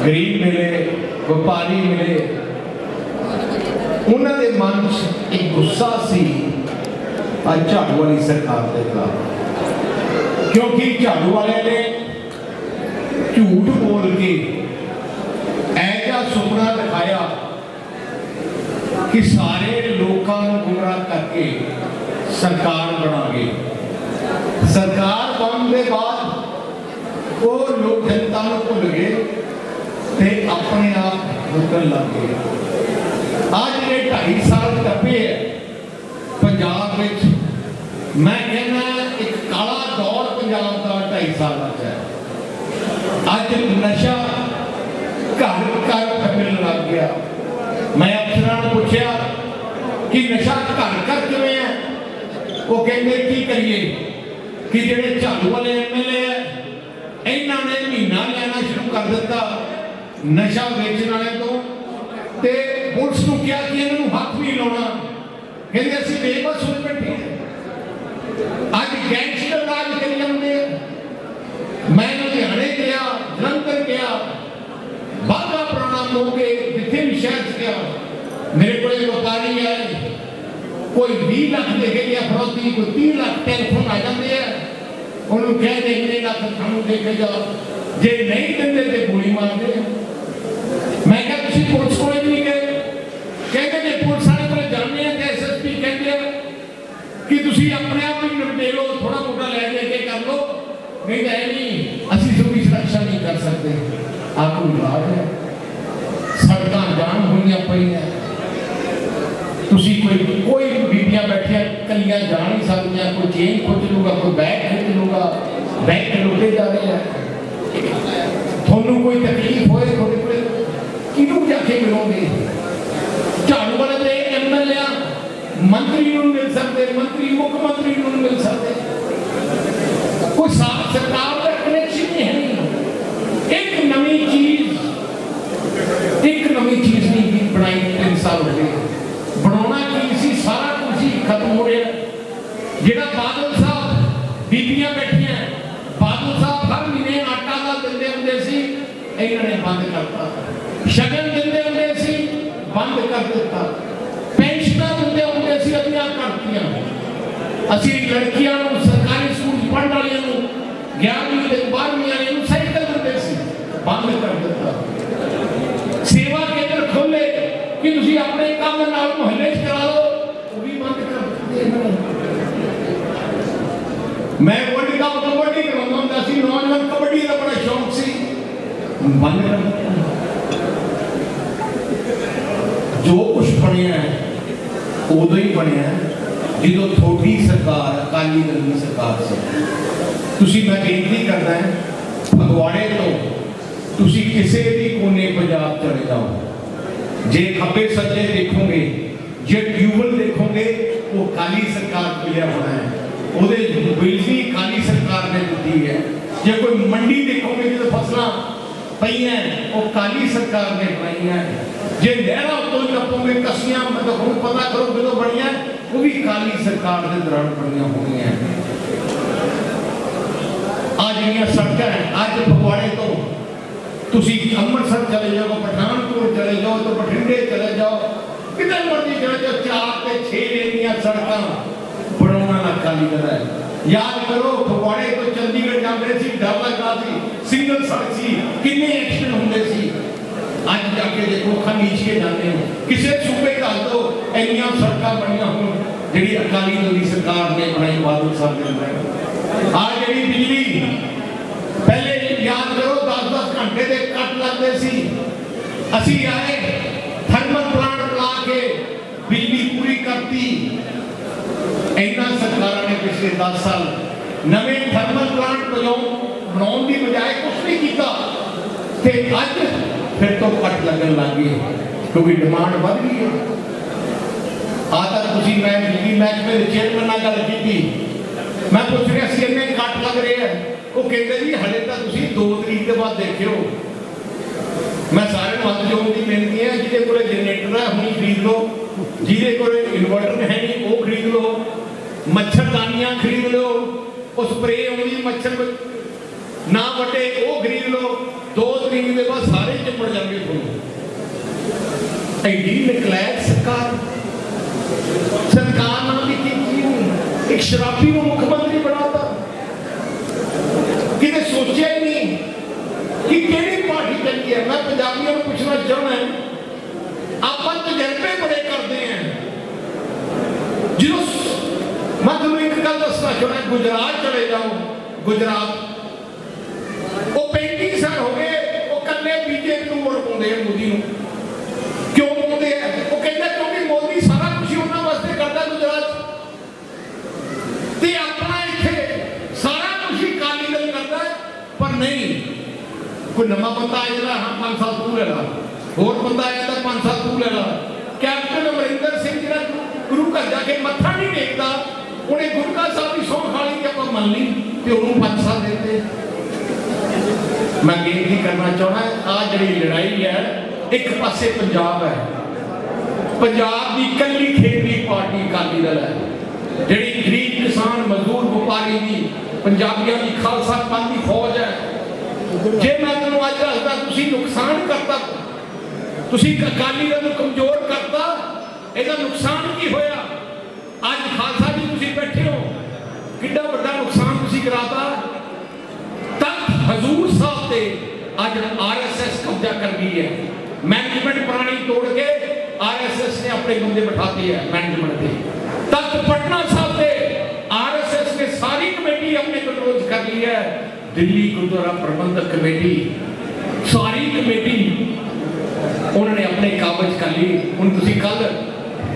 Speaker 6: ਗਰੀਬ ਮਿਲੇ, ਵਪਾਰੀ ਮਿਲੇ। ਉਹਨਾਂ ਦੇ ਮਨ 'ਚ ਇੱਕ ਗੁੱਸਾ ਸੀ ਆ ਝਾੜੂ ਵਾਲੀ ਸਰਕਾਰ ਦੇ ਖਿਲਾਫ। ਕਿਉਂਕਿ ਝਾੜੂ ਵਾਲਿਆਂ ਨੇ ਝੂਠ ਬੋਲ ਕੇ ਐਜਾ ਸੁਪਨਾ ਦਿਖਾਇਆ ਕਿ ਸਾਰੇ ਲੋਕਾਂ ਨੂੰ ਗੁੰਮਰਾਹ ਕਰਕੇ ਸਰਕਾਰ ਬਣਾਗੇ। ਸਰਕਾਰ ਬਣਨ ਦੇ ਬਾਅਦ ਉਹ ਲੋਕ ਜਨਤਾ ਨੂੰ ਭੁੱਲ ਗਏ ਤੇ ਆਪਣੇ ਆਪ ਰੁਕਣ ਲੱਗ ਗਏ। ਅੱਜ ਇਹ 2.5 ਸਾਲ ਟੱਪੇ ਹੈ। ਪੰਜਾਬ ਵਿੱਚ ਮੈਂ ਕਹਿੰਦਾ ਇੱਕ ਕਾਲਾ ਦੌਰ ਪੰਜਾਬ ਦਾ 2.5 ਸਾਲ ਚ ਹੈ। ਅੱਜ ਨਸ਼ਾ ਘਰ ਘਰ ਫੈਲਣ ਲੱਗ ਗਿਆ। ਮੈਂ ਅਫਸਰਾਂ ਨੂੰ ਪੁੱਛਿਆ ਕਿ ਨਸ਼ਾ ਘਰ ਘਰ ਕਿਵੇਂ ਹੈ? ਉਹ ਕਹਿੰਦੇ, ਕੀ ਕਰੀਏ? ਕਿ ਜਿਹੜੇ ਝਾੜੂ ਵਾਲੇ ਐਮਐਲਏ ਹੈ ਇਹਨਾਂ ਨੇ ਮਹੀਨਾ ਲੈਣਾ ਸ਼ੁਰੂ ਕਰ ਦਿੱਤਾ ਨਸ਼ਾ ਵੇਚਣ ਵਾਲੇ ਤੋਂ। ਤੇ ਪੁਲਿਸ ਨੂੰ ਕਿਹਾ ਕਿ ਇਹਨਾਂ ਨੂੰ ਹੱਥ ਨਹੀਂ ਲਾਉਣਾ। ਕਹਿੰਦੇ ਅਸੀਂ ਬੇਬਸ ਹੋਏ ਬੈਠੇ ਅੱਜ ਗੈਂਗਸਟਰ ਰਾਜ ਕਰੀ ਜਾਂਦੇ ਆ। ਮੈਂ ਲੁਧਿਆਣੇ ਗਿਆ ਜਲੰਧਰ ਗਿਆ ਬਾਗਾ ਪੁਰਾਣਾ ਮੋਗੇ ਜਿੱਥੇ ਵੀ ਸ਼ਹਿਰ ਗਿਆ, ਮੇਰੇ ਕੋਲੇ ਵਪਾਰੀ ਆਏ। ਕੋਈ 20 ਲੱਖ ਦੇ ਗਿਆ, ਫਰੋਤੀ, ਕੋਈ 30 ਲੱਖ ਟੈਲੀਫੋਨ ਆ ਜਾਂਦੇ ਆ। ਉਹਨੂੰ ਕਹਿੰਦੇ ਇੰਨੇ ਲੱਖ ਸਾਨੂੰ ਦੇ ਕੇ ਜੇ ਨਹੀਂ ਦਿੰਦੇ ਤੇ ਗੋਲੀ ਮਾਰਦੇ ਮੈਂ ਕਿਹਾ, ਤੁਸੀਂ ਪੁਲਿਸ ਕੋਲੇ ਵੀ ਨਹੀਂ ਗਏ। ਕਹਿੰਦੇ ਜੇ ਪੁਲਿਸ ਵਾਲੇ ਕੋਲੇ ਜਾਂਦੇ ਆ ਤੇ ਐਸਐਸਪੀ ਕਹਿੰਦੇ ਆ ਕਿ ਤੁਸੀਂ ਆਪਣੇ ਆਪ ਨੂੰ ਨਿਪਟੇ ਲਓ ਥੋੜਾ ਮੋਟਾ ਲੈ ਦੇ ਕੇ ਕਰ ਲਓ। ਨਹੀਂ ਤਾਂ ਇਹ ਨਹੀਂ, ਅਸੀਂ ਤੁਹਾਡੀ ਸੁਰੱਖਿਆ ਨਹੀਂ ਕਰ ਸਕਦੇ। ਆਪ ਨੂੰ ਇਲਾਜ ਹੈ। ਸੜਕਾਂ ਜਾਮ ਹੋਈਆਂ ਪਈਆਂ। ਤੁਸੀਂ ਕੋਈ ਕੋਈ ਬੀਬੀਆਂ ਬੈਠੀਆਂ ਕੱਲੀਆਂ ਜਾ ਨਹੀਂ ਸਕਦੀਆਂ, ਕੋਈ ਚੇਨ ਖੁੱਚ ਲੂਗਾ ਕੋਈ ਬੈਗ ਖਿੱਚ ਲੂਗਾ ਬੈਗ ਲੁੱਟੇ ਜਾ ਰਹੇ ਆ। ਤੁਹਾਨੂੰ ਕੋਈ ਤਕਲੀਫ ਹੋਏ ਤੁਹਾਡੇ ਕੋਲੇ, ਕਿਹਨੂੰ ਜਾ ਕੇ ਮਿਲੋਗੇ? ਝਾੜੂ ਵਾਲੇ ਦੇ ਐਮਐਲਏ ਮੰਤਰੀ ਨੂੰ ਮਿਲ ਸਕਦੇ, ਮੰਤਰੀ, ਮੁੱਖ ਮੰਤਰੀ ਨੂੰ ਮਿਲ ਸਕਦੇ। ਕੋਈ ਸਾਫ਼ ਸਰਕਾਰ ਦਾ ਕਨੈਕਸ਼ਨ ਨਹੀਂ ਹੈ ਇੱਕ ਨਵੀਂ ਚੀਜ਼, ਇੱਕ ਨਵੀਂ ਚੀਜ਼ ਨਹੀਂ ਵੀ ਬਣਾਈ ਤਿੰਨ ਸਾਲ ਹੋ ਗਏ। ਜਿਹੜਾ ਬਾਦਲ ਸਾਹਿਬ, ਬੀਬੀਆਂ ਬੈਠੀਆਂ। ਬਾਦਲ ਸਾਹਿਬ ਹਰ ਮਹੀਨੇ ਆਟਾ ਦਾ ਦਿੰਦੇ ਹੁੰਦੇ ਸੀ, ਇਹਨਾਂ ਨੇ ਬੰਦ ਕਰਤਾ ਸ਼ਗਨ ਦਿੰਦੇ ਹੁੰਦੇ ਸੀ, ਬੰਦ ਕਰ ਦਿੱਤਾ। ਪੈਨਸ਼ਨਾਂ ਦਿੰਦੇ ਹੁੰਦੇ ਸੀ ਅਧੀਆਂ ਕਰਤੀਆਂ ਅਸੀਂ ਲੜਕੀਆਂ ਨੂੰ ਸਰਕਾਰੀ ਸਕੂਲ 'ਚ ਪੜ੍ਹਨ ਵਾਲੀਆਂ ਨੂੰ 11ਵੀਂ ਤੇ 12ਵੀਂ ਵਾਲੀਆਂ ਨੂੰ ਸਾਈਕਲ ਦਿੰਦੇ ਸੀ, ਬੰਦ ਕਰ ਦਿੱਤਾ। ਸੇਵਾ ਕੇਂਦਰ ਖੋਲੇ ਕਿ ਤੁਸੀਂ ਆਪਣੇ ਕੰਮ ਨਾਲ ਮੁਹੱਲੇ 'ਚ ਕਰਾ ਲਓ ਉਹ ਵੀ ਬੰਦ ਕਰ ਦਿੱਤੇ ਇਹਨਾਂ ਨੇ ਮੈਂ ਵਰਲਡ ਕੱਪ ਕਬੱਡੀ ਕਰਾਉਂਦਾ ਹੁੰਦਾ ਸੀ ਨੌਜਵਾਨ ਕਬੱਡੀ ਦਾ ਬੜਾ ਸ਼ੌਂਕ ਸੀ ਬੰਦ ਕਰ ਦਿੱਤਾ ਜੋ ਕੁਝ ਬਣਿਆ ਹੈ, ਉਦੋਂ ਹੀ ਬਣਿਆ ਹੈ, ਜਦੋਂ ਥੋੜੀ ਸਰਕਾਰ ਅਕਾਲੀ ਦਲ ਦੀ ਸਰਕਾਰ ਸੀ ਤੁਸੀਂ ਮੈਂ ਬੇਨਤੀ ਕਰਦਾ ਹਾਂ ਫਗਵਾੜੇ ਤੋਂ ਤੁਸੀਂ ਕਿਸੇ ਵੀ ਕੋਨੇ ਪੰਜਾਬ ਚਲੇ ਜਾਓ ਜੇ ਖੱਬੇ ਸੱਜੇ ਦੇਖੋਗੇ ਜੇ ਟਿਊਬਲ ਦੇਖੋਗੇ ਉਹ ਕਾਲੀ ਸਰਕਾਰ ਮਿਲਿਆ ਹੋਣਾ ਹੈ ਉਹਦੇ ਬਿਜਲੀ ਕਾਲੀ ਸਰਕਾਰ ਨੇ ਦਿੱਤੀ ਹੈ। ਜੇ ਕੋਈ ਮੰਡੀ ਦੇਖੋਗੇ ਜਿੱਥੇ ਫਸਲਾਂ ਪਈਆਂ, ਉਹ ਕਾਲੀ ਸਰਕਾਰ ਨੇ ਬਣਾਈਆਂ। ਜੇ ਨਹਿਰਾਂ ਉੱਤੋਂ ਟੱਪੋਗੇ, ਕਸੀਆਂ, ਮਤਲਬ ਹੁਣ ਪਤਾ ਕਰੋ ਕਿਦੋਂ ਬਣੀਆਂ, ਉਹ ਵੀ ਕਾਲੀ ਸਰਕਾਰ ਦੇ ਦੌਰਾਨ ਬਣੀਆਂ ਹੋਣੀਆਂ। ਅੱਜ ਜਿਹੜੀਆਂ ਸੜਕਾਂ ਅੱਜ ਫਗਵਾੜੇ ਤੋਂ ਤੁਸੀਂ ਅੰਮ੍ਰਿਤਸਰ ਚਲੇ ਜਾਓ, ਪਠਾਨਕੋਟ ਚਲੇ ਜਾਓ, ਤੇ ਬਠਿੰਡੇ ਚਲੇ ਜਾਓ, ਕਿਤੇ ਮਰਜ਼ੀ ਚਲੇ ਜਾਓ, ਚਾਰ ਤੇ 6 ਲੇਨ ਦੀਆਂ ਸੜਕਾਂ। ਬਣਾਉਣਾ ਨਾ ਕਾਲੀ ਦਲ ਹੈ। ਯਾਦ ਕਰੋ, ਫਗਵਾੜੇ ਤੋਂ ਜਾਂਦੇ ਸੀ, ਡਰ ਲੱਗਦਾ ਸੀ। ਸਿੰਗਲ ਸੜਕ ਸੀ। ਕਿੰਨੇ ਐਕਸੀਡੈਂਟ ਹੁੰਦੇ ਸੀ। ਅੱਜ ਜਾ ਕੇ ਦੇਖੋ, ਅੱਖਾਂ ਕੇ ਜਾਂਦੇ ਹੋ ਕਿਸੇ ਸੂਬੇ ਦਾ ਦੋ, ਇੰਨੀਆਂ ਸੜਕਾਂ ਬਣੀਆਂ ਹੋਣ, ਜਿਹੜੀ ਅਕਾਲੀ ਦਲ ਦੀ ਸਰਕਾਰ ਨੇ ਬਣਾਈ, ਬਾਦਲ ਸਾਹਿਬ ਨੇ ਬਣਾਈ। ਆ ਜਿਹੜੀ ਬਿਜਲੀ, ਪਹਿਲੇ ਯਾਦ ਕਰੋ 10-10 ਘੰਟੇ ਦੇ ਕੱਟ ਲੱਗਦੇ ਸੀ। ਅਸੀਂ ਆਏ, ਥਰਮਲ ਪਲਾਂਟ ਲਾ ਕੇ ਬਿਜਲੀ ਪੂਰੀ ਕਰਤੀ। ਇਹਨਾਂ ਸਰਕਾਰਾਂ ਨੇ ਪਿਛਲੇ 10 ਸਾਲ ਨਵੇਂ ਥਰਮਲ ਪਲਾਂਟ ਬਣਾਉਣ ਬਣਾਉਣ ਦੀ ਬਜਾਏ ਕੁਝ ਨਹੀਂ ਕੀਤਾ। ਤੇ ਅੱਜ ਫਿਰ ਤੋਂ ਕੱਟ ਲੱਗਣ ਲੱਗ ਕਿਉਂਕਿ ਡਿਮਾਂਡ ਵੱਧ ਗਈ ਹੈ। ਆ ਤਾਂ ਤੁਸੀਂ ਮੈਂ ਦਿੱਲੀ ਮਹਿਕਮੇ ਦੇ ਚੇਅਰਮੈਨ ਨਾਲ ਗੱਲ ਕੀਤੀ। ਮੈਂ ਪੁੱਛ ਰਿਹਾ ਸੀ ਇੰਨੇ ਕੱਟ ਲੱਗ ਰਹੇ ਆ ਉਹ ਕਹਿੰਦੇ ਜੀ, ਹਲੇ ਤਾਂ ਤੁਸੀਂ 2 ਤਰੀਕ ਦੇ ਬਾਅਦ ਦੇਖਿਓ। ਮੈਂ ਸਾਰਿਆਂ ਨੂੰ ਹੱਥ ਜੋੜਨ ਦੀ ਬੇਨਤੀ ਹੈ, ਜਿਹਦੇ ਕੋਲੇ ਜਨਰੇਟਰ ਹੈ, ਹੁਣੀ ਖਰੀਦ ਲਓ। ਜਿਹਦੇ ਕੋਲ ਇਨਵਰਟਰ ਹੈ ਨਹੀਂ, ਉਹ ਖਰੀਦ ਲਓ। ਮੱਛਰਦਾਨੀਆਂ ਖਰੀਦ ਲਓ। ਉਹ ਸਪਰੇਅ ਆਉਂਦੀ ਮੱਛਰ ਨਾ ਵੱਟੇ, ਉਹ ਖਰੀਦ ਲਓ। 2 ਤਰੀਕ ਦੇ ਬਾਅਦ ਸਾਰੇ ਚਿੰਬੜ ਜਾਣਗੇ ਤੁਹਾਨੂੰ। ਐਡੀ ਨਕਲੈਕ ਸਰਕਾਰ। ਸਰਕਾਰ ਨਾਲ ਵੀ ਕੀ ਕੀ ਇੱਕ ਸ਼ਰਾਬੀ ਨੂੰ ਮੁੱਖ ਮੰਤਰੀ ਬਣਾਤਾ। ਕਿਤੇ ਸੋਚਿਆ ਹੀ ਨਹੀਂ ਕਿ ਕਿਹੜੀ ਪਾਰਟੀ ਚੰਗੀ ਹੈ। ਮੈਂ ਪੰਜਾਬੀਆਂ ਨੂੰ ਪੁੱਛਣਾ ਚਾਹੁੰਦਾ ਆਪਾਂ ਤਜਰਬੇ ਬੜੇ ਜਦੋਂ ਮੈਂ ਤੁਹਾਨੂੰ ਇੱਕ ਗੱਲ ਦੱਸਣਾ ਚਾਹੁੰਦਾ ਗੁਜਰਾਤ ਚਲੇ ਜਾਓ ਗੁਜਰਾਤ ਉਹ 35 ਸਾਲ ਹੋ ਗਏ ਉਹ ਕੱਲੇ ਬੀਜੇਪੀ ਨੂੰ ਵੋਟ ਪਾਉਂਦੇ ਆ ਮੋਦੀ ਨੂੰ ਕਿਉਂ ਪਾਉਂਦੇ ਆ ਉਹ ਕਹਿੰਦਾ ਕਿਉਂਕਿ ਮੋਦੀ ਸਾਰਾ ਕੁਝ ਉਹਨਾਂ ਵਾਸਤੇ ਕਰਦਾ ਗੁਜਰਾਤ ਤੇ ਆਪਣਾ ਇੱਥੇ ਸਾਰਾ ਕੁਝ ਹੀ ਕਾਲੀ ਦਲ ਕਰਦਾ ਪਰ ਨਹੀਂ ਕੋਈ ਨਵਾਂ ਬੰਦਾ ਆ ਜਾਂਦਾ ਹਾਂ 5 ਸਾਲ ਤੂੰ ਲੈ ਲਾ ਹੋਰ ਬੰਦਾ ਆ ਜਾਂਦਾ 5 ਸਾਲ ਤੂੰ ਲੈ ਲਾ ਕੈਪਟਨ ਅਮਰਿੰਦਰ ਸਿੰਘ ਜਿਹੜਾ ਗੁਰੂ ਘਰ ਜਾ ਕੇ ਮੱਥਾ ਨਹੀਂ ਟੇਕਦਾ। ਉਹਨੇ ਗੁਰੂ ਘਰ ਸਾਹਿਬ ਦੀ ਸੌਂ ਖਾਲੀ ਤੇ ਆਪਾਂ ਮੰਨ ਲਈ ਤੇ ਉਹਨੂੰ 5 ਦਿੱਤੇ। ਮੈਂ ਬੇਨਤੀ ਕਰਨਾ ਚਾਹੁੰਦਾ ਆ ਜਿਹੜੀ ਲੜਾਈ ਹੈ, ਇੱਕ ਪਾਸੇ ਪੰਜਾਬ ਹੈ। ਪੰਜਾਬ ਦੀ ਕੱਲੀ ਖੇਤਰੀ ਪਾਰਟੀ ਅਕਾਲੀ ਦਲ ਹੈ। ਜਿਹੜੀ ਗਰੀਬ ਕਿਸਾਨ, ਮਜ਼ਦੂਰ, ਵਪਾਰੀ ਦੀ, ਪੰਜਾਬੀਆਂ ਦੀ ਖਾਲਸਾ ਪੰਥ ਦੀ ਫੌਜ ਹੈ। ਜੇ ਮੈਂ ਤੁਹਾਨੂੰ ਅੱਜ ਦੱਸਦਾ, ਤੁਸੀਂ ਨੁਕਸਾਨ ਕਰਤਾ, ਤੁਸੀਂ ਅਕਾਲੀ ਦਲ ਨੂੰ ਕਮਜ਼ੋਰ ਕਰਤਾ ਇਹਦਾ ਨੁਕਸਾਨ ਕੀ ਹੋਇਆ? ਅੱਜ ਖਾਲਸਾ ਜੀ ਤੁਸੀਂ ਬੈਠੇ ਹੋ। ਕਿੰਨਾ ਵੱਡਾ ਨੁਕਸਾਨ ਤੁਸੀਂ ਕਰਾਤਾ। ਤਖਤ ਹਜ਼ੂਰ ਸਾਹਿਬ ਤੇ ਅੱਜ ਆਰਐਸਐਸ ਕਬਜ਼ਾ ਕਰ ਗਈ ਹੈ। ਮੈਨੇਜਮੈਂਟ ਪੁਰਾਣੀ ਤੋੜ ਕੇ ਆਰਐਸਐਸ ਨੇ ਆਪਣੇ ਬੰਦੇ ਬਿਠਾਤੇ ਹੈ ਮੈਨੇਜਮੈਂਟ ਤੇ ਤਖਤ ਪਟਨਾ ਸਾਹਿਬ ਤੇ ਆਰਐਸਐਸ ਨੇ ਸਾਰੀ ਕਮੇਟੀ ਆਪਣੇ ਕੰਟਰੋਲ ਕਰ ਲਈ ਹੈ। ਦਿੱਲੀ ਗੁਰਦੁਆਰਾ ਪ੍ਰਬੰਧਕ ਕਮੇਟੀ। ਸਾਰੀ ਕਮੇਟੀ ਉਹਨਾਂ ਨੇ ਆਪਣੇ ਕਾਬਜ ਕਰ ਲਈ। ਹੁਣ ਤੁਸੀਂ ਕੱਲ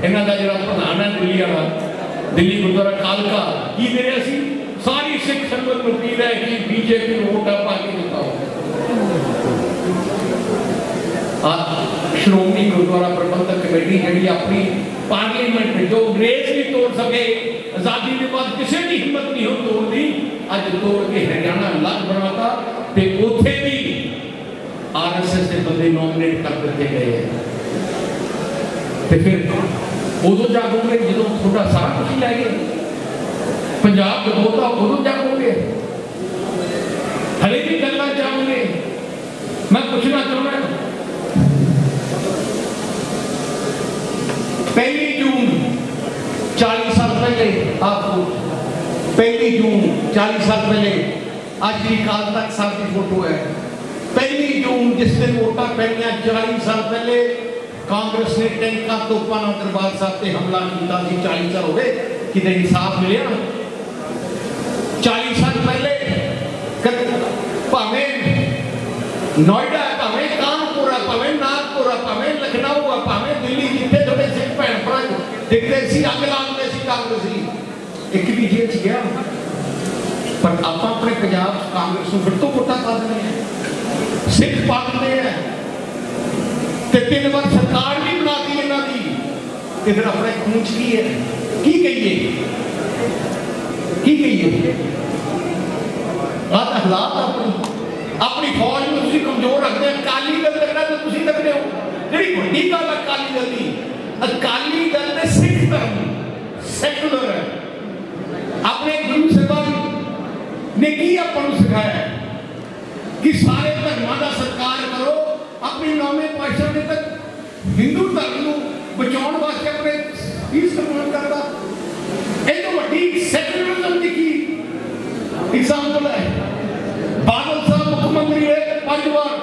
Speaker 6: ਇਹਨਾਂ ਦਾ ਜਿਹੜਾ ਪ੍ਰਧਾਨ ਹੈ, ਦਿੱਲੀ ਵਾਲਾ ਦਿੱਲੀ ਗੁਰਦੁਆਰਾ ਕਾਲਕਾ, ਕੀ ਦੇ ਰਿਹਾ ਸੀ? ਸਾਰੀ ਸਿੱਖ ਸੰਗਤ ਨੂੰ ਅਪੀਲ ਹੈ ਕਿ ਬੀਜੇਪੀ ਨੂੰ ਵੋਟਾਂ ਪਾ ਕੇ ਜਿਤਾਓ ਆ ਸ਼੍ਰੋਮਣੀ ਗੁਰਦੁਆਰਾ ਪ੍ਰਬੰਧਕ ਕਮੇਟੀ ਜਿਹੜੀ ਆਪਣੀ ਪਾਰਲੀਮੈਂਟ ਜੋ ਅੰਗਰੇਜ਼ ਨਹੀਂ ਤੋੜ ਸਕੇ, ਆਜ਼ਾਦੀ ਦੇ ਬਾਅਦ ਕਿਸੇ ਦੀ ਹਿੰਮਤ ਨਹੀਂ ਹੋ ਤੋੜਦੀ, ਅੱਜ ਤੋੜ ਕੇ ਹਰਿਆਣਾ ਅਲੱਗ ਬਣਾਤਾ ਤੇ ਉੱਥੇ ਵੀ ਆਰਐਸਐਸ ਦੇ ਬੰਦੇ ਨੋਮੀਨੇਟ ਕਰ ਦਿੱਤੇ ਗਏ ਹੈ ਤੇ ਫਿਰ ਉਦੋਂ ਜਾਗੋਗੇ ਜਦੋਂ ਤੁਹਾਡਾ ਸਾਰਾ ਕੁਝ ਹੀ ਲੈ ਗਏ। ਪੰਜਾਬ ਦੇ ਬੋਤਾ ਉਦੋਂ ਜਾਗੋਗੇ। ਹਲੇ ਵੀ ਗੱਲਾਂ ਜਾਓਗੇ ਮੈਂ ਪੁੱਛਣਾ ਚਾਹੁੰਦਾ ਪਹਿਲੀ ਜੂਨ 40 ਸਾਲ ਪਹਿਲੇ ਆਪਕੋ ਪਹਿਲੀ ਜੂਨ 40 ਸਾਲ ਪਹਿਲੇ ਅੱਜ ਦੀ ਕਾਲ ਤੱਕ ਸਾਹਿਬ ਦੀ ਫੋਟੋ ਹੈ। ਪਹਿਲੀ ਜੂਨ ਜਿਸ ਦਿਨ ਵੋਟਾਂ ਪੈਣੀਆਂ 40 ਸਾਲ ਪਹਿਲੇ ਕਾਂਗਰਸ ਨੇ ਟੈਂਕਾਂ ਤੋਪਾਂ ਨਾਲ ਦਰਬਾਰ ਸਾਹਿਬ ਤੇ ਹਮਲਾ ਕੀਤਾ ਸੀ 40 ਸਾਲ ਹੋ ਗਏ ਕਿਤੇ ਇਨਸਾਫ ਮਿਲਿਆ 40 ਸਾਲ ਪਹਿਲੇ ਕਦ- ਭਾਵੇਂ ਨੋਇਡਾ ਹੈ, ਭਾਵੇਂ ਕਾਨਪੁਰ ਹੈ, ਭਾਵੇਂ ਨਾਗਪੁਰ ਹੈ, ਭਾਵੇਂ ਲਖਨਊ ਹੈ, ਭਾਵੇਂ ਦਿੱਲੀ ਜਿੱਥੇ ਤੁਹਾਡੇ ਸਿੱਖ ਭੈਣ ਭਰਾ ਦਿਖਦੇ ਸੀ ਅੱਗ ਲਾਉਂਦੇ ਸੀ ਕਾਂਗਰਸੀ ਇੱਕ ਵੀ ਜੇਲ੍ਹ 'ਚ ਗਿਆ ਪਰ ਆਪਾਂ ਆਪਣੇ ਪੰਜਾਬ 'ਚ ਕਾਂਗਰਸ ਨੂੰ ਫਿਰ ਤੋਂ ਵੋਟਾਂ ਪਾ ਦਿੰਦੇ ਹਾਂ ਸਿੱਖ ਪਾ ਦਿੰਦੇ ਆ ਤੇ ਤਿੰਨ ਵਾਰ ਸਰਕਾਰ ਵੀ ਬਣਾਤੀ ਇਹਨਾਂ ਦੀ। ਤੇ ਫਿਰ ਆਪਣੇ ਖੂਨ 'ਚ ਕੀ ਹੈ? ਕੀ ਕਹੀਏ? ਕੀ ਕਹੀਏ? ਆਹ ਹਾਲਾਤ ਆਪਣੀ। ਆਪਣੀ ਫੌਜ ਨੂੰ ਤੁਸੀਂ ਕਮਜ਼ੋਰ ਰੱਖਦੇ ਹੋ। ਅਕਾਲੀ ਦਲ ਲੱਗਣਾ ਤਾਂ ਤੁਸੀਂ ਲੱਗਦੇ ਹੋ। ਜਿਹੜੀ ਵੱਡੀ ਗੱਲ ਅਕਾਲੀ ਦਲ ਦੀ, ਅਕਾਲੀ ਦਲ ਦੇ ਸਿੱਖ ਧਰਮ ਸੈਕੂਲਰ ਹੈ। ਆਪਣੇ ਗੁਰੂ ਸਾਹਿਬਾਨ ਨੇ ਕੀ ਆਪਾਂ ਨੂੰ ਸਿਖਾਇਆ? ਕਿ ਸਾਰੇ ਧਰਮਾਂ ਦਾ ਸਤਿਕਾਰ ਕਰੋ ਆਪਣੀ ਨੌਵੇਂ ਪਾਤਸ਼ਾਹ ਨੇ ਤੱਕ ਹਿੰਦੂ ਧਰਮ ਨੂੰ ਬਚਾਉਣ ਵਾਸਤੇ ਆਪਣੇ ਇਸ ਕਰਮਾਨ ਕਰਦਾ ਇਹ ਤੋਂ ਵੱਡੀ ਸੈਕੂਲਰਿਜ਼ਮ ਦੀ ਕੀ ਐਗਜ਼ਾਮਪਲ ਹੈ। ਬਾਦਲ ਸਾਹਿਬ ਮੁੱਖ ਮੰਤਰੀ ਰਹੇ ਪੰਜ ਵਾਰ।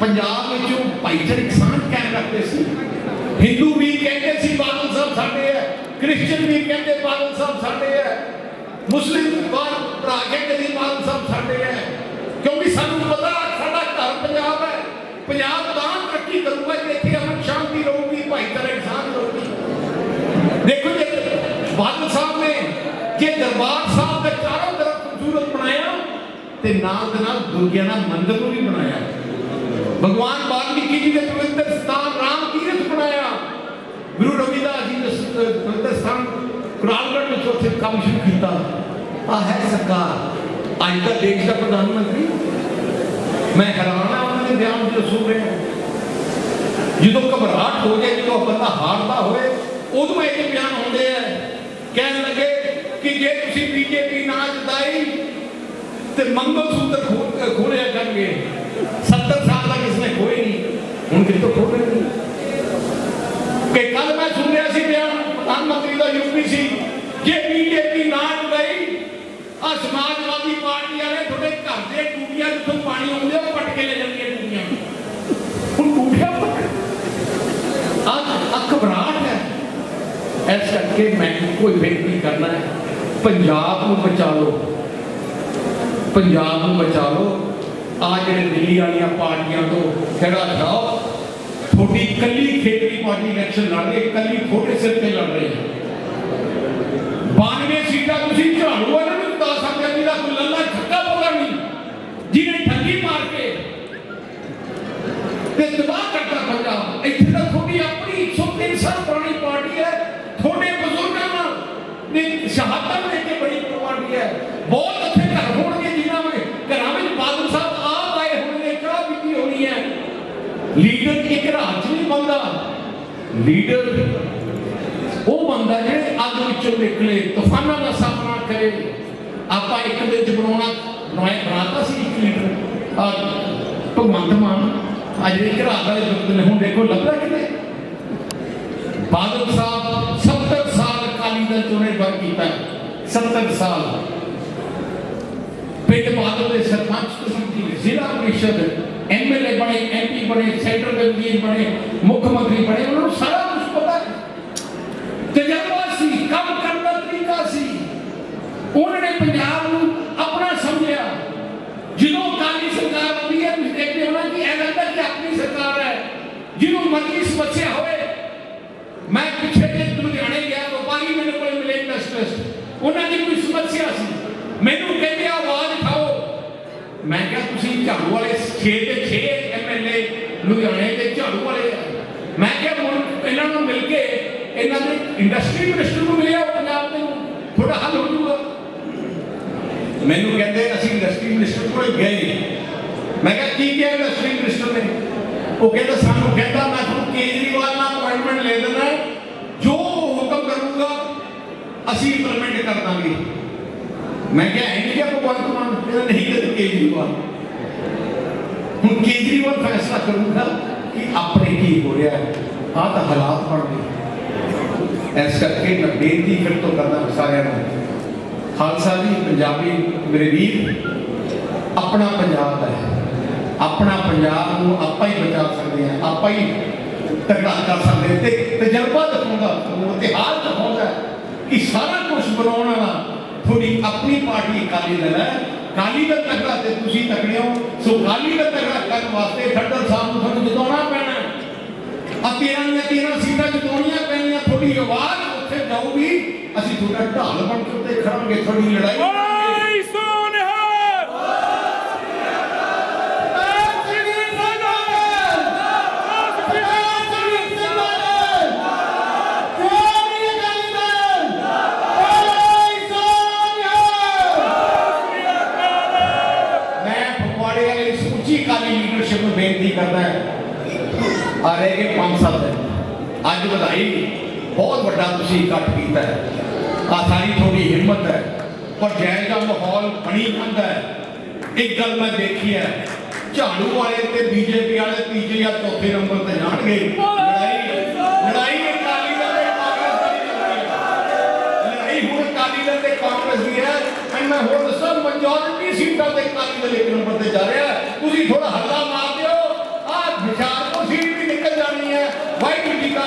Speaker 6: ਪੰਜਾਬ ਵਿੱਚੋਂ ਭਾਈਚਾਰਕ ਸਾਂਝ ਕਾਇਮ ਰੱਖਦੇ ਸੀ। ਹਿੰਦੂ ਵੀ ਕਹਿੰਦੇ ਸੀ ਬਾਦਲ ਸਾਹਿਬ ਸਾਡੇ ਹੈ ਕ੍ਰਿਸਚੀਅਨ ਵੀ ਕਹਿੰਦੇ ਬਾਦਲ ਸਾਹਿਬ ਸਾਡੇ ਹੈ, ਮੁਸਲਿਮ ਬਾਹਰ ਭਰਾ ਕਹਿੰਦੇ ਬਾਦਲ ਸਾਹਿਬ ਸਾਡੇ ਹੈ। ਕਿਉਂਕਿ ਸਾਨੂੰ ਪਤਾ ਸਾਡਾ ਘਰ ਪੰਜਾਬ ਹੈ। ਪੰਜਾਬ ਤਾਂ ਤਰੱਕੀ ਕਰੂਗਾ ਜੇ ਇੱਥੇ ਅਮਨ ਸ਼ਾਂਤੀ ਰਹੂਗੀ ਭਾਈਚਾਰਾ ਇਨਸਾਨ ਰਹੂਗੀ। ਦੇਖੋ ਜੇ, ਬਾਦਲ ਸਾਹਿਬ ਨੇ ਜੇ ਦਰਬਾਰ ਸਾਹਿਬ ਦੇ ਚਾਰੋਂ ਤਰਫ ਖੂਬਸੂਰਤ ਬਣਾਇਆ ਤੇ ਨਾਲ ਦੇ ਨਾਲ ਦੁਨੀਆ ਦਾ ਮੰਦਿਰ ਨੂੰ ਵੀ ਬਣਾਇਆ। ਭਗਵਾਨ ਵਾਲਮੀਕੀ ਜੀ ਦੇ ਪਵਿੱਤਰ ਸਥਾਨ ਰਾਮ ਤੀਰਥ ਬਣਾਇਆ। ਗੁਰੂ ਰਵਿਦਾਸ ਜੀ ਦੇ ਪਵਿੱਤਰ ਸਥਾਨ ਕੁਰਾਲਗੜ੍ਹ ਵਿੱਚ ਉੱਥੇ ਕੰਮ ਸ਼ੁਰੂ ਕੀਤਾ। ਆ ਹੈ ਸਰਕਾਰ। ਅੱਜ ਦਾ ਦੇਸ਼ ਦਾ ਪ੍ਰਧਾਨ ਮੰਤਰੀ। ਮੈਂ ਹੈਰਾਨ ਆ ਜੋ ਸੁਣ ਰਿਹਾ ਜਦੋਂ ਘਬਰਾਹਟ ਹੋ ਜਾਏ, ਜਦੋਂ ਬੰਦਾ ਹਾਰਦਾ ਹੋਏ ਉਦੋਂ ਇਹ ਬਿਆਨ ਹੁੰਦੇ ਆ। ਕਹਿਣ ਲੱਗੇ ਕਿ ਜੇ ਤੁਸੀਂ ਬੀਜੇਪੀ ਨਾ ਜਿਤਾਈ, ਤੇ ਮੰਗਲ ਸੂਤਰ ਖੋਲਿਆ ਕਰਨਗੇ 70 ਸਾਲ ਦਾ ਕਿਸ ਨੇ ਨਹੀਂ। ਹੁਣ ਕਿਤੋਂ ਖੋਲਣਗੇ ਕਿ ਕੱਲ ਮੈਂ ਸੁਣ ਰਿਹਾ ਸੀ ਬਿਆਨ, ਪ੍ਰਧਾਨ ਮੰਤਰੀ ਦਾ ਯੂਪੀ ਸੀ, ਜੇ ਬੀਜੇਪੀ ਨਾ ਜਿਤਾਈ ਆ ਸਮਾਜਵਾਦੀ ਪਾਰਟੀ ਵਾਲੇ ਤੁਹਾਡੇ ਘਰ ਦੇ ਟੂਟੀਆਂ ਜਿੱਥੋਂ ਪਾਣੀ ਆਉਂਦੇ ਉਹ ਪਟ ਕੇ ਲੈ ਜਾਂਦੀਆਂ ਟੂਟੀਆਂ। ਹੁਣ ਟੂਟੀਆਂ ਪਟ ਆ ਘਬਰਾਹਟ ਹੈ। ਇਸ ਕਰਕੇ ਮੈਂ ਕੋਈ ਬੇਨਤੀ ਕਰਨਾ ਹੈ। ਪੰਜਾਬ ਨੂੰ ਬਚਾ ਲਓ ਪੰਜਾਬ ਨੂੰ ਬਚਾ ਲਓ ਆ ਜਿਹੜੇ ਦਿੱਲੀ ਵਾਲੀਆਂ ਪਾਰਟੀਆਂ ਤੋਂ ਖੜਾ ਛਾਓ ਤੁਹਾਡੀ ਕੱਲੀ ਖੇਤਰੀ ਪਾਰਟੀ ਇਲੈਕਸ਼ਨ ਲੜ ਰਹੀ ਹੈ ਕੱਲੀ ਤੁਹਾਡੇ ਸਿਰ ਤੇ ਲੜ ਰਹੀ ਹੈ। 92 ਸੀਟਾਂ ਤੁਸੀਂ ਝਾੜੂ ਵਾਲੇ ਨੂੰ ਕੋਈ ਲੱਲਾ ਛੱਕਾ ਪਤਾ ਜਿਹਨੇ ਠੱਗੀ ਮਾਰ ਕੇ ਤੇ ਤਬਾਹ ਕਰਤਾ ਪੰਜਾਬ ਇੱਥੇ ਤਾਂ ਤੁਹਾਡੀ ਆਪਣੀ 103 ਸਾਲ ਪੁਰਾਣੀ ਪਾਰਟੀ ਹੈ। ਤੁਹਾਡੇ ਬਜ਼ੁਰਗਾਂ ਨਾਲ ਨੇ ਸ਼ਹਾਦਤਾਂ ਦੇ ਕੇ ਬੜੀ ਪਾਰਟੀ ਹੈ। ਬਹੁਤ ਅੱਛੇ ਘਰ ਹੋਣਗੇ ਜਿਨ੍ਹਾਂ ਵਿੱਚ ਘਰਾਂ ਵਿੱਚ ਬਾਦਲ ਸਾਹਿਬ ਆਪ ਆਏ ਹੋਣਗੇ ਚਾਹ ਪੀਤੀ ਹੋਣੀ ਹੈ। ਲੀਡਰ ਇੱਕ ਰਾਜ ਨਹੀਂ ਬੰਦਾ ਲੀਡਰ ਉਹ ਬੰਦਾ ਜਿਹੜੇ ਅੱਗ ਵਿੱਚੋਂ ਨਿਕਲੇ, ਤੂਫਾਨਾਂ ਦਾ ਸਾਹਮਣਾ ਕਰੇ। ਆਪਾਂ ਇੱਕ ਦੇ ਚ ਬਣਾਉਣਾ ਬਣਾਇਆ ਬਣਾਤਾ ਸੀ ਇੱਕ ਲੀਡਰ ਆ ਭਗਵੰਤ ਮਾਨ ਅੱਜ ਇੱਕ ਰਾਤ ਵਾਲੇ ਦੁੱਧ ਨੇ ਹੁਣ ਦੇਖੋ ਲੱਭਦਾ ਕਿਤੇ? ਬਾਦਲ ਸਾਹਿਬ 70 ਸਾਲ ਅਕਾਲੀ ਦਲ ਚੋਂ ਨੇ ਕੀਤਾ 70 ਸਾਲ। ਪਿੰਡ ਬਾਦਲ ਦੇ ਸਰਪੰਚ ਤੁਸੀਂ ਜੀ, ਜ਼ਿਲ੍ਹਾ ਪ੍ਰੀਸ਼ਦ ਐਮਐਲਏ ਬਣੇ ਐਮਪੀ ਬਣੇ ਸੈਂਟਰ ਦੇ ਵਜ਼ੀਰ ਬਣੇ ਮੁੱਖ ਮੰਤਰੀ ਬਣੇ ਉਹਨਾਂ ਨੂੰ ਸਾਰਾ ਕੁਝ ਪਤਾ ਹੈ। ਤਜਰਬਾ ਸੀ ਕੰਮ ਕਰਨ ਦਾ ਤਰੀਕਾ ਸੀ ਉਹਨਾਂ ਨੇ ਪੰਜਾਬ ਨੂੰ ਆਪਣਾ ਸਮਝਿਆ। ਜਦੋਂ ਕਾਲੀ ਸਰਕਾਰ ਆਉਂਦੀ ਹੈ, ਤੁਸੀਂ ਦੇਖਦੇ ਹੋ ਕਿ ਇਹ ਲੱਗਦਾ ਕਿ ਆਪਣੀ ਸਰਕਾਰ ਹੈ। ਜਿਹਨੂੰ ਮਰਜ਼ੀ ਸਮੱਸਿਆ ਹੋਵੇ। ਮੈਂ ਪਿੱਛੇ ਜੇ ਲੁਧਿਆਣੇ ਗਿਆ, ਵਪਾਰੀ ਮੇਰੇ ਕੋਲ ਮਿਲੇ ਇਨਵੈਸਟਰਸ ਉਹਨਾਂ ਦੀ ਕੋਈ ਸਮੱਸਿਆ ਸੀ। ਮੈਨੂੰ ਕਹਿੰਦੇ ਆਵਾਜ਼ ਉਠਾਓ। ਮੈਂ ਕਿਹਾ, ਤੁਸੀਂ ਝਾੜੂ ਵਾਲੇ 6 ਤੇ 6 ਐਮਐਲਏ ਲੁਧਿਆਣੇ ਦੇ ਝਾੜੂ ਵਾਲੇ ਆ। ਮੈਂ ਕਿਹਾ, ਹੁਣ ਇਹਨਾਂ ਨੂੰ ਮਿਲ ਕੇ ਇਹਨਾਂ ਦੇ ਇੰਡਸਟਰੀ ਮਿਨਿਸਟਰ ਨੂੰ ਮਿਲਿਆ ਪੰਜਾਬ ਦੇ ਥੋੜਾ ਹੱਲ ਹੋ ਜਾਊਗਾ ਮੈਨੂੰ ਕਹਿੰਦੇ ਅਸੀਂ ਇੰਡਸਟਰੀ ਮਿਨਿਸਟਰ ਕੋਲ ਗਏ ਮੈਂ ਕਿਹਾ, ਕੀ ਕਿਹਾ ਇੰਡਸਟਰੀ ਮਿਨਿਸਟਰ ਨੇ? ਉਹ ਕਹਿੰਦਾ, ਸਾਨੂੰ ਕਹਿੰਦਾ, ਮੈਂ ਤੁਹਾਨੂੰ ਕੇਜਰੀਵਾਲ ਨਾਲ ਅਪਾਇੰਟਮੈਂਟ ਲੈ ਦੇਣਾ ਜੋ ਹੁਕਮ ਕਰੂਗਾ, ਅਸੀਂ ਇੰਪਲੀਮੈਂਟ ਕਰ ਦਾਂਗੇ। ਮੈਂ ਕਿਹਾ ਐਂ ਕਿਹਾ ਭਗਵੰਤ ਮਾਨ, ਕਹਿੰਦਾ ਨਹੀਂ ਕਿ ਕੇਜਰੀਵਾਲ। ਹੁਣ ਕੇਜਰੀਵਾਲ ਫੈਸਲਾ ਕਰੂਗਾ ਕਿ ਆਪਣੇ ਕੀ ਹੋ ਰਿਹਾ ਹੈ। ਆਹ ਤਾਂ ਹਾਲਾਤ ਬਣ ਗਏ। ਇਸ ਕਰਕੇ ਮੈਂ ਬੇਨਤੀ ਫਿਰ ਤੋਂ ਕਰਦਾ ਸਾਰਿਆਂ ਨੂੰ ਖਾਲਸਾ ਜੀ, ਪੰਜਾਬੀ ਮੇਰੇ ਵੀਰ, ਆਪਣਾ ਪੰਜਾਬ ਹੈ। ਆਪਣਾ ਪੰਜਾਬ ਨੂੰ ਆਪਾਂ ਹੀ ਬਚਾ ਸਕਦੇ ਹਾਂ, ਆਪਾਂ ਹੀ ਤਕੜਾ ਕਰ ਸਕਦੇ ਹਾਂ। ਤੇ ਤਜਰਬਾ ਦਿਖਾਉਂਦਾ ਉਹ ਇਤਿਹਾਸ ਦਿਖਾਉਂਦਾ ਕਿ ਸਾਰਾ ਕੁਝ ਬਣਾਉਣ ਵਾਲਾ ਤੁਹਾਡੀ ਆਪਣੀ ਪਾਰਟੀ ਅਕਾਲੀ ਦਲ ਹੈ। ਕਾਲੀ ਦਲ ਤਕੜਾ ਤੇ ਤੁਸੀਂ ਤਕੜੇ ਹੋ। ਸੋ ਕਾਲੀ ਦਲ ਤਕੜਾ ਕਰਨ ਵਾਸਤੇ ਖੱਟਰ ਸਾਹਿਬ ਨੂੰ ਤੁਹਾਨੂੰ ਜਿਤਾਉਣਾ ਪੈਣਾ ਹੈ। ਆ ਤੇਰਾਂ ਦੀਆਂ ਤੇਰਾਂ ਸੀਟਾਂ ਜਿਤਾਉਣੀਆਂ ਪੈਣੀਆਂ, ਤੁਹਾਡੀ ਆਵਾਜ਼ ਉੱਥੇ ਜਾਊਗੀ। ਅਸੀਂ ਤੁਹਾਡਾ ਢਾਲ ਬਣ ਕੇ ਉੱਤੇ ਖੜਾਂਗੇ ਤੁਹਾਡੀ ਲੜਾਈ ਬੇਨਤੀ ਕਰਦਾ ਹਾਂ। ਆ ਰਹਿ ਗਏ 5-7 ਦਿਨ ਅੱਜ ਵਧਾਈ। ਬਹੁਤ ਵੱਡਾ ਤੁਸੀਂ ਇਕੱਠ ਕੀਤਾ ਹੈ। ਆ ਸਾਰੀ ਤੁਹਾਡੀ ਹਿੰਮਤ ਹੈ, ਪਰ ਜੈਨ ਦਾ ਮਾਹੌਲ ਬਣੀ ਹੁੰਦਾ ਹੈ। ਇੱਕ ਗੱਲ ਮੈਂ ਦੇਖੀ ਹੈ, ਝਾੜੂ ਵਾਲੇ ਤੇ ਬੀਜੇਪੀ ਵਾਲੇ ਤੀਜੇ ਜਾਂ ਚੌਥੇ ਨੰਬਰ ਤੇ ਜਾਣਗੇ। ਲੜਾਈ ਲੜਾਈ ਅਕਾਲੀ ਦਲ ਤੇ ਕਾਂਗਰਸ ਦੀ ਹੈ ਲੜਾਈ ਹੁਣ ਅਕਾਲੀ ਦਲ ਤੇ ਕਾਂਗਰਸ ਦੀ ਹੈ ਐਂ ਮੈਂ ਹੋਰ ਦੱਸਾਂ ਮੈਜੋਰਟੀ ਸੀਟਾਂ ਤੇ ਅਕਾਲੀ ਦਲ ਇੱਕ ਨੰਬਰ ਤੇ ਜਾ ਰਿਹਾ ਤੁਸੀਂ ਥੋੜਾ ਹੱਲਾ ਮਾਰ ਦਿਓ। ਆ ਵਿਚਾਰ ਤੋਂ ਸੀਟ ਵੀ ਨਿਕਲ ਜਾਣੀ ਹੈ। ਵਾਹਿਗੁਰੂ ਜੀ ਕਾ